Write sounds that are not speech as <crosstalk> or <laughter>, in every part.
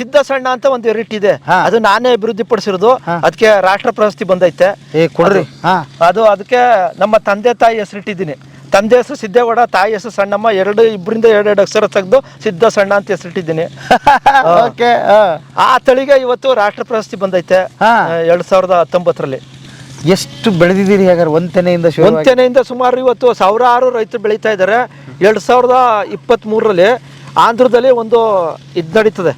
ಸಿದ್ಧ ಸಣ್ಣ ಅಂತ ಒಂದು ವೆರೈಟಿ ಇದೆ. ಅದು ನಾನೇ ಅಭಿವೃದ್ಧಿ ಪಡಿಸಿರೋದು ಅದಕ್ಕೆ ರಾಷ್ಟ್ರ ಪ್ರಶಸ್ತಿ ಬಂದೈತೆ. ಕೊಡ್ರಿ. ಅದು ಅದಕ್ಕೆ ನಮ್ಮ ತಂದೆ ತಾಯಿ ಹೆಸರಿಟ್ಟಿದ್ದೀನಿ. ತಂದೆ ಹೆಸರು ಸಿದ್ದೇಗೌಡ ತಾಯಿ ಹೆಸರು ಸಣ್ಣಮ್ಮ ಎರಡು ಇಬ್ಬರಿಂದ ಎರಡೆರಡು ಅಕ್ಷರ ತೆಗೆದು ಸಿದ್ಧ ಸಣ್ಣ ಅಂತ ಹೆಸರಿಟ್ಟಿದ್ದೀನಿ. <laughs> ಆ ತಳಿಗೆ ಇವತ್ತು ರಾಷ್ಟ್ರ ಪ್ರಶಸ್ತಿ ಬಂದೈತೆ. ಎರಡ್ ಸಾವಿರದ ಹತ್ತೊಂಬತ್ತರಲ್ಲಿ. ಎಷ್ಟು ಬೆಳೆದಿದ್ದೀರಿ ಹಾಗಾದ್ರೆ ಒಂದ್ ತೆನೆಯಿಂದ ಶುರು ಒಂತೆನೆಯಿಂದ ಸುಮಾರು ಇವತ್ತು ಸಾವಿರಾರು ರೈತರು ಬೆಳೀತಾ ಇದ್ದಾರೆ. ಎರಡ್ ಸಾವಿರದ ಇಪ್ಪತ್ತ್ ಮೂರರಲ್ಲಿ ಆಂಧ್ರದಲ್ಲಿ ಒಂದು ಇದು ನಡೀತದೆ.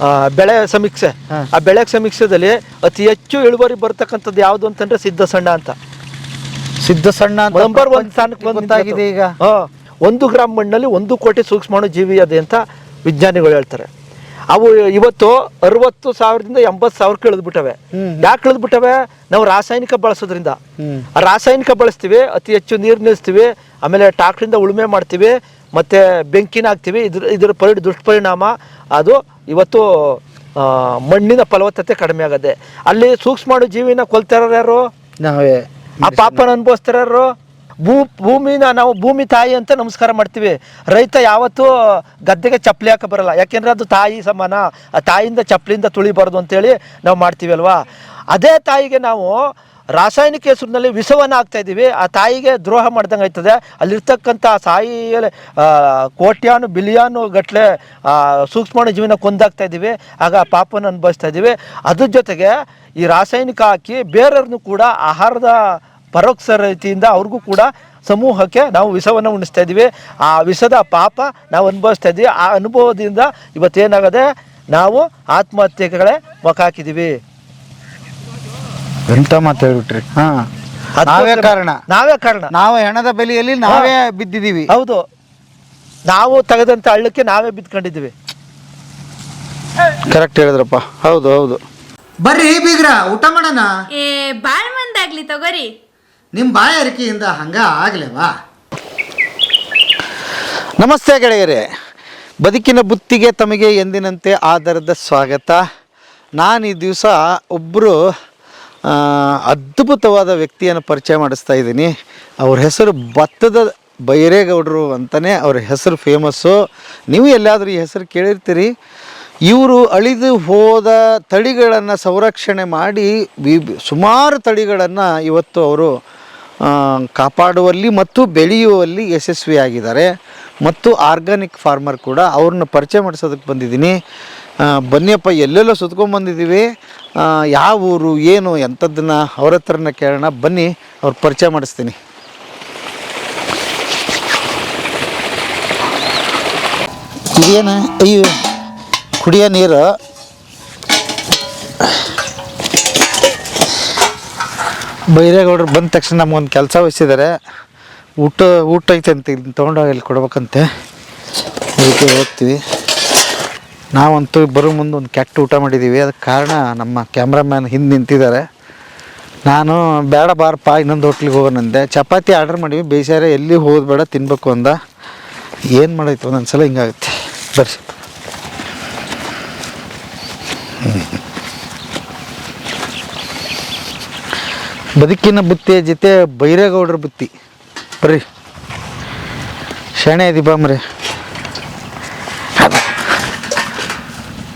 ಆ, ಬೆಳೆ ಸಮೀಕ್ಷೆ. ಆ ಬೆಳೆ ಸಮೀಕ್ಷೆದಲ್ಲಿ ಅತಿ ಹೆಚ್ಚು ಇಳುವರಿ ಬರ್ತಕ್ಕಂಥದ್ದು ಯಾವುದು ಅಂತಂದ್ರೆ ಸಿದ್ಧ ಸಣ್ಣ ಅಂತ. ಸಿದ್ಧ ಸಣ್ಣ ಅಂತ ನಂಬರ್ ಒನ್ ಸ್ಥಾನಕ್ಕೆ ಬಂದು ಗೊತ್ತಾಗಿದೆ ಈಗ. ಹಾ. ಒಂದು ಗ್ರಾಮ್ ಮಣ್ಣಲ್ಲಿ ಒಂದು ಕೋಟಿ ಸೂಕ್ಷ್ಮಾಣು ಜೀವಿ ಇದೆ ಅಂತ ವಿಜ್ಞಾನಿಗಳು ಹೇಳ್ತಾರೆ. ಅವು ಇವತ್ತು ಅರವತ್ತು ಸಾವಿರದಿಂದ ಎಂಬತ್ತು ಸಾವಿರಕ್ಕೆ ಇಳಿದ್ಬಿಟ್ಟವೆ. ಹ್ಮ್. ಯಾಕೆ ಇಳಿದ್ಬಿಟ್ಟವೆ? ನಾವು ರಾಸಾಯನಿಕ ಬಳಸೋದ್ರಿಂದ. ಹ್ಮ್. ಆ ರಾಸಾಯನಿಕ ಬಳಸ್ತೀವಿ ಅತಿ ಹೆಚ್ಚು ನೀರು ನಿಲ್ಲಿಸ್ತೀವಿ ಆಮೇಲೆ ಟ್ರಾಕ್ಟ್ರಿಂದ ಉಳುಮೆ ಮಾಡ್ತೀವಿ ಮತ್ತೆ ಬೆಂಕಿನ ಹಾಕ್ತೀವಿ ಇದ್ರ ಇದ್ರ ಪರಿ ದುಷ್ಪರಿಣಾಮ ಅದು ಇವತ್ತು ಮಣ್ಣಿನ ಫಲವತ್ತತೆ ಕಡಿಮೆ ಆಗದೆ. ಅಲ್ಲಿ ಸೂಕ್ಷ್ಮಾಣು ಜೀವಿನ ಕೊಲ್ತಾರ ಯಾರು? ನಾವೇ. ಆ ಪಾಪನ ಅನುಭವಿಸ್ತಾರ್ಯಾರು ಭೂ ಭೂಮಿನ ನಾವು ಭೂಮಿ ತಾಯಿ ಅಂತ ನಮಸ್ಕಾರ ಮಾಡ್ತೀವಿ. ರೈತ ಯಾವತ್ತೂ ಗದ್ದೆಗೆ ಚಪ್ಪಲಿ ಹಾಕ ಬರಲ್ಲ. ಯಾಕೆಂದ್ರೆ ಅದು ತಾಯಿ ಸಮಾನ. ಆ ತಾಯಿಯಿಂದ ಚಪ್ಪಲಿಯಿಂದ ತುಳಿಬಾರ್ದು ಅಂತೇಳಿ ನಾವು ಮಾಡ್ತೀವಿ ಅಲ್ವಾ? ಅದೇ ತಾಯಿಗೆ ನಾವು ರಾಸಾಯನಿಕ ಹೆಸರಿನಲ್ಲಿ ವಿಷವನ್ನು ಹಾಕ್ತಾ ಇದ್ದೀವಿ. ಆ ತಾಯಿಗೆ ದ್ರೋಹ ಮಾಡ್ದಂಗೆ ಆಯ್ತದೆ. ಅಲ್ಲಿರ್ತಕ್ಕಂಥ ಸಾಯಿಯಲ್ಲಿ ಕೋಟ್ಯಾನು, ಬಿಲಿಯಾನು ಗಟ್ಲೆ ಸೂಕ್ಷ್ಮಾಣು ಜೀವನ ಕೊಂದಾಗ್ತಾ ಇದ್ದೀವಿ. ಆಗ ಪಾಪನ ಅನುಭವಿಸ್ತಾ ಇದ್ದೀವಿ. ಅದ್ರ ಜೊತೆಗೆ ಈ ರಾಸಾಯನಿಕ ಹಾಕಿ ಬೇರೆಯವ್ರನ್ನೂ ಕೂಡ ಆಹಾರದ ಪರೋಕ್ಷ ರೀತಿಯಿಂದ ಅವ್ರಿಗೂ ಕೂಡ ಸಮೂಹಕ್ಕೆ ನಾವು ವಿಷವನ್ನು ಉಣಿಸ್ತಾ ಇದ್ದೀವಿ. ಆ ವಿಷದ ಪಾಪ ನಾವು ಅನುಭವಿಸ್ತಾ ಇದ್ದೀವಿ. ಆ ಅನುಭವದಿಂದ ಇವತ್ತೇನಾಗದೆ ನಾವು ಆತ್ಮಹತ್ಯೆಗಳೇ ಹಾಕಿದ್ದೀವಿ ಎಂತ ಮಾತು ಹೇಳ್ಬಿಟ್ರಿ? ಹಾ. ನಾವೇ ಕಾರಣ. ನಾವೇ ಕಾರಣ. ನಾವು ಹೆಣದ ಬೆಲೆಯಲ್ಲಿ ನಾವೇ ಬಿದ್ದಿದೀವಿ ಹೌದು. ನಾವು ತೆಗೆದಂತ ಹಳ್ಳಕ್ಕೆ ನಾವೇ ಬಿದ್ಕೊಂಡಿದ್ದೀವಿ ಕರೆಕ್ಟ್ ಹೇಳಿದ್ರಪ್ಪ. ಹೌದು ಹೌದು. ಬರ್ರಿ ಬೀಗ್ರ ಊಟ ಮಾಡೋಣ? ಏ ಬಾಳ್ ಮಂದಾಗ್ಲಿ ತಗೋರಿ. ನಿಮ್ಮ ಬಾಯಾರಿಕೆಯಿಂದ ಹಂಗ ಆಗ್ಲೇವಾ? ನಮಸ್ತೆ ಗೆಳೆಯರೇ. ಬದುಕಿನ ಬುತ್ತಿಗೆ ತಮಗೆ ಎಂದಿನಂತೆ ಆಧಾರದ ಸ್ವಾಗತ. ನಾನು ಈ ದಿವಸ ಒಬ್ಬರು ಅದ್ಭುತವಾದ ವ್ಯಕ್ತಿಯನ್ನು ಪರಿಚಯ ಮಾಡಿಸ್ತಾ ಇದ್ದೀನಿ. ಅವ್ರ ಹೆಸರು ಭತ್ತದ ಬೈರೇಗೌಡರು ಅಂತಲೇ ಅವ್ರ ಹೆಸರು ಫೇಮಸ್ಸು ನೀವು ಎಲ್ಲಾದರೂ ಈ ಹೆಸರು ಕೇಳಿರ್ತೀರಿ. ಇವರು ಅಳಿದು ಹೋದ ತಳಿಗಳನ್ನು ಸಂರಕ್ಷಣೆ ಮಾಡಿ ವಿ- ಸುಮಾರು ತಳಿಗಳನ್ನು ಇವತ್ತು ಅವರು ಕಾಪಾಡುವಲ್ಲಿ ಮತ್ತು ಬೆಳೆಯುವಲ್ಲಿ ಯಶಸ್ವಿಯಾಗಿದ್ದಾರೆ. ಮತ್ತು ಆರ್ಗಾನಿಕ್ ಫಾರ್ಮರ್ ಕೂಡ ಅವ್ರನ್ನ ಪರಿಚಯ ಮಾಡಿಸೋದಕ್ಕೆ ಬಂದಿದ್ದೀನಿ. ಬನ್ನಿಯಪ್ಪ, ಎಲ್ಲೆಲ್ಲೋ ಸುತ್ಕೊಂಡ್ಬಂದಿದ್ದೀವಿ ಯಾವ ಊರು, ಏನು, ಎಂಥದ್ದನ್ನ ಅವ್ರ ಹತ್ರನ ಕೇಳೋಣ. ಬನ್ನಿ, ಅವ್ರ ಪರಿಚಯ ಮಾಡಿಸ್ತೀನಿ. ಇದೇನ? ಅಯ್ಯೋ ಕುಡಿಯೋ ನೀರು. ಬೈರೇಗೌಡರು ಬಂದ ತಕ್ಷಣ ನಮಗೊಂದು ಕೆಲಸ ವಹಿಸಿದ್ದಾರೆ. ಊಟ ಊಟ ಐತೆ ಅಂತ ಇಲ್ಲಿ ತೊಗೊಂಡೋಗಿ ಇಲ್ಲಿ ಕೊಡ್ಬೇಕಂತೆ. ಹೋಗ್ತೀವಿ. ನಾವಂತೂ ಬರೋ ಮುಂದೆ ಒಂದು ಕೆಟ್ಟ ಊಟ ಮಾಡಿದ್ದೀವಿ. ಅದಕ್ಕೆ ಕಾರಣ ನಮ್ಮ ಕ್ಯಾಮ್ರಾಮ್ಯಾನ್ ಹಿಂದೆ ನಿಂತಿದ್ದಾರೆ. ನಾನು ಬೇಡ ಬಾರಪ್ಪ, ಇನ್ನೊಂದು ಹೋಟ್ಲಿಗೆ ಹೋಗೋಣಂದೆ ಚಪಾತಿ ಆರ್ಡರ್ ಮಾಡಿವಿ. ಬೇಸಾರೆ ಎಲ್ಲಿ ಹೋಗೋದು ಬೇಡ ತಿನ್ಬೇಕು ಅಂದ. ಏನು ಮಾಡೈತು ಒಂದೊಂದು ಸಲ ಹಿಂಗಾಗುತ್ತೆ. ಬರ್ರಿ. ಬದುಕಿನ ಬುತ್ತಿಯ ಜೊತೆ ಬೈರೇಗೌಡರ ಬುತ್ತಿ. ಬರ್ರಿ. ಶಣೆ ಇದೀ ಬಾಮ್ರಿ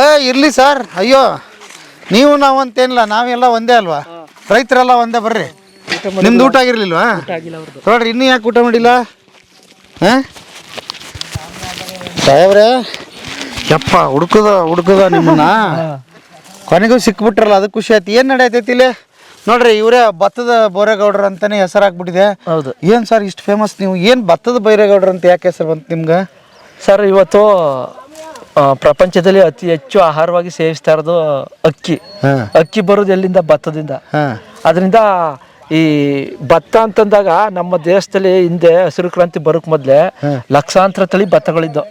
ಏ ಇರ್ಲಿ ಸರ್. ಅಯ್ಯೋ ನೀವು ನಾವು ಅಂತೇನಿಲ್ಲ ನಾವೆಲ್ಲ ಒಂದೇ ಅಲ್ವಾ? ರೈತರೆಲ್ಲ ಒಂದೇ ಬರ್ರಿ. ನಿಮ್ದು ಊಟ ಆಗಿರ್ಲಿಲ್ವಾ? ನೋಡ್ರಿ ಇನ್ನೂ ಯಾಕೆ ಊಟ ಮಾಡಿಲ್ಲ? ಹಾಂ? ಸಾಹೇಬ್ರೆ ಯಪ್ಪ ಹುಡುಕದ ಹುಡುಕದ ನಿಮ್ಮನ್ನ? ಕೊನೆಗೂ ಸಿಕ್ಬಿಟ್ರಲ್ಲ ಅದು ಖುಷಿ ಆಯ್ತು. ಏನು ನಡೆಯತೈತಿ ಇಲ್ಲಿ? ನೋಡ್ರಿ ಇವರೇ ಭತ್ತದ ಬೋರೇಗೌಡ್ರು ಅಂತಾನೆ ಹೆಸರಾಗ್ಬಿಟ್ಟಿದೆ. ಹೌದು. ಏನು ಸರ್ ಇಷ್ಟು ಫೇಮಸ್ ನೀವು? ಏನು ಭತ್ತದ ಬೈರೇಗೌಡ್ರ ಅಂತ ಯಾಕೆ ಹೆಸರು ಬಂತು ನಿಮ್ಗೆ? ಸರ್ ಇವತ್ತು ಆ, ಪ್ರಪಂಚದಲ್ಲಿ ಅತಿ ಹೆಚ್ಚು ಆಹಾರವಾಗಿ ಸೇವಿಸ್ತಾ ಇರೋದು ಅಕ್ಕಿ. ಅಕ್ಕಿ ಬರೋದು ಎಲ್ಲಿಂದ? ಭತ್ತದಿಂದ. ಅದರಿಂದ ಈ ಭತ್ತ ಅಂತಂದಾಗ ನಮ್ಮ ದೇಶದಲ್ಲಿ ಹಿಂದೆ ಹಸಿರು ಕ್ರಾಂತಿ ಬರೋಕ್ ಮೊದ್ಲೇ ಲಕ್ಷಾಂತರ ತಳಿ ಭತ್ತಗಳಿದ್ದು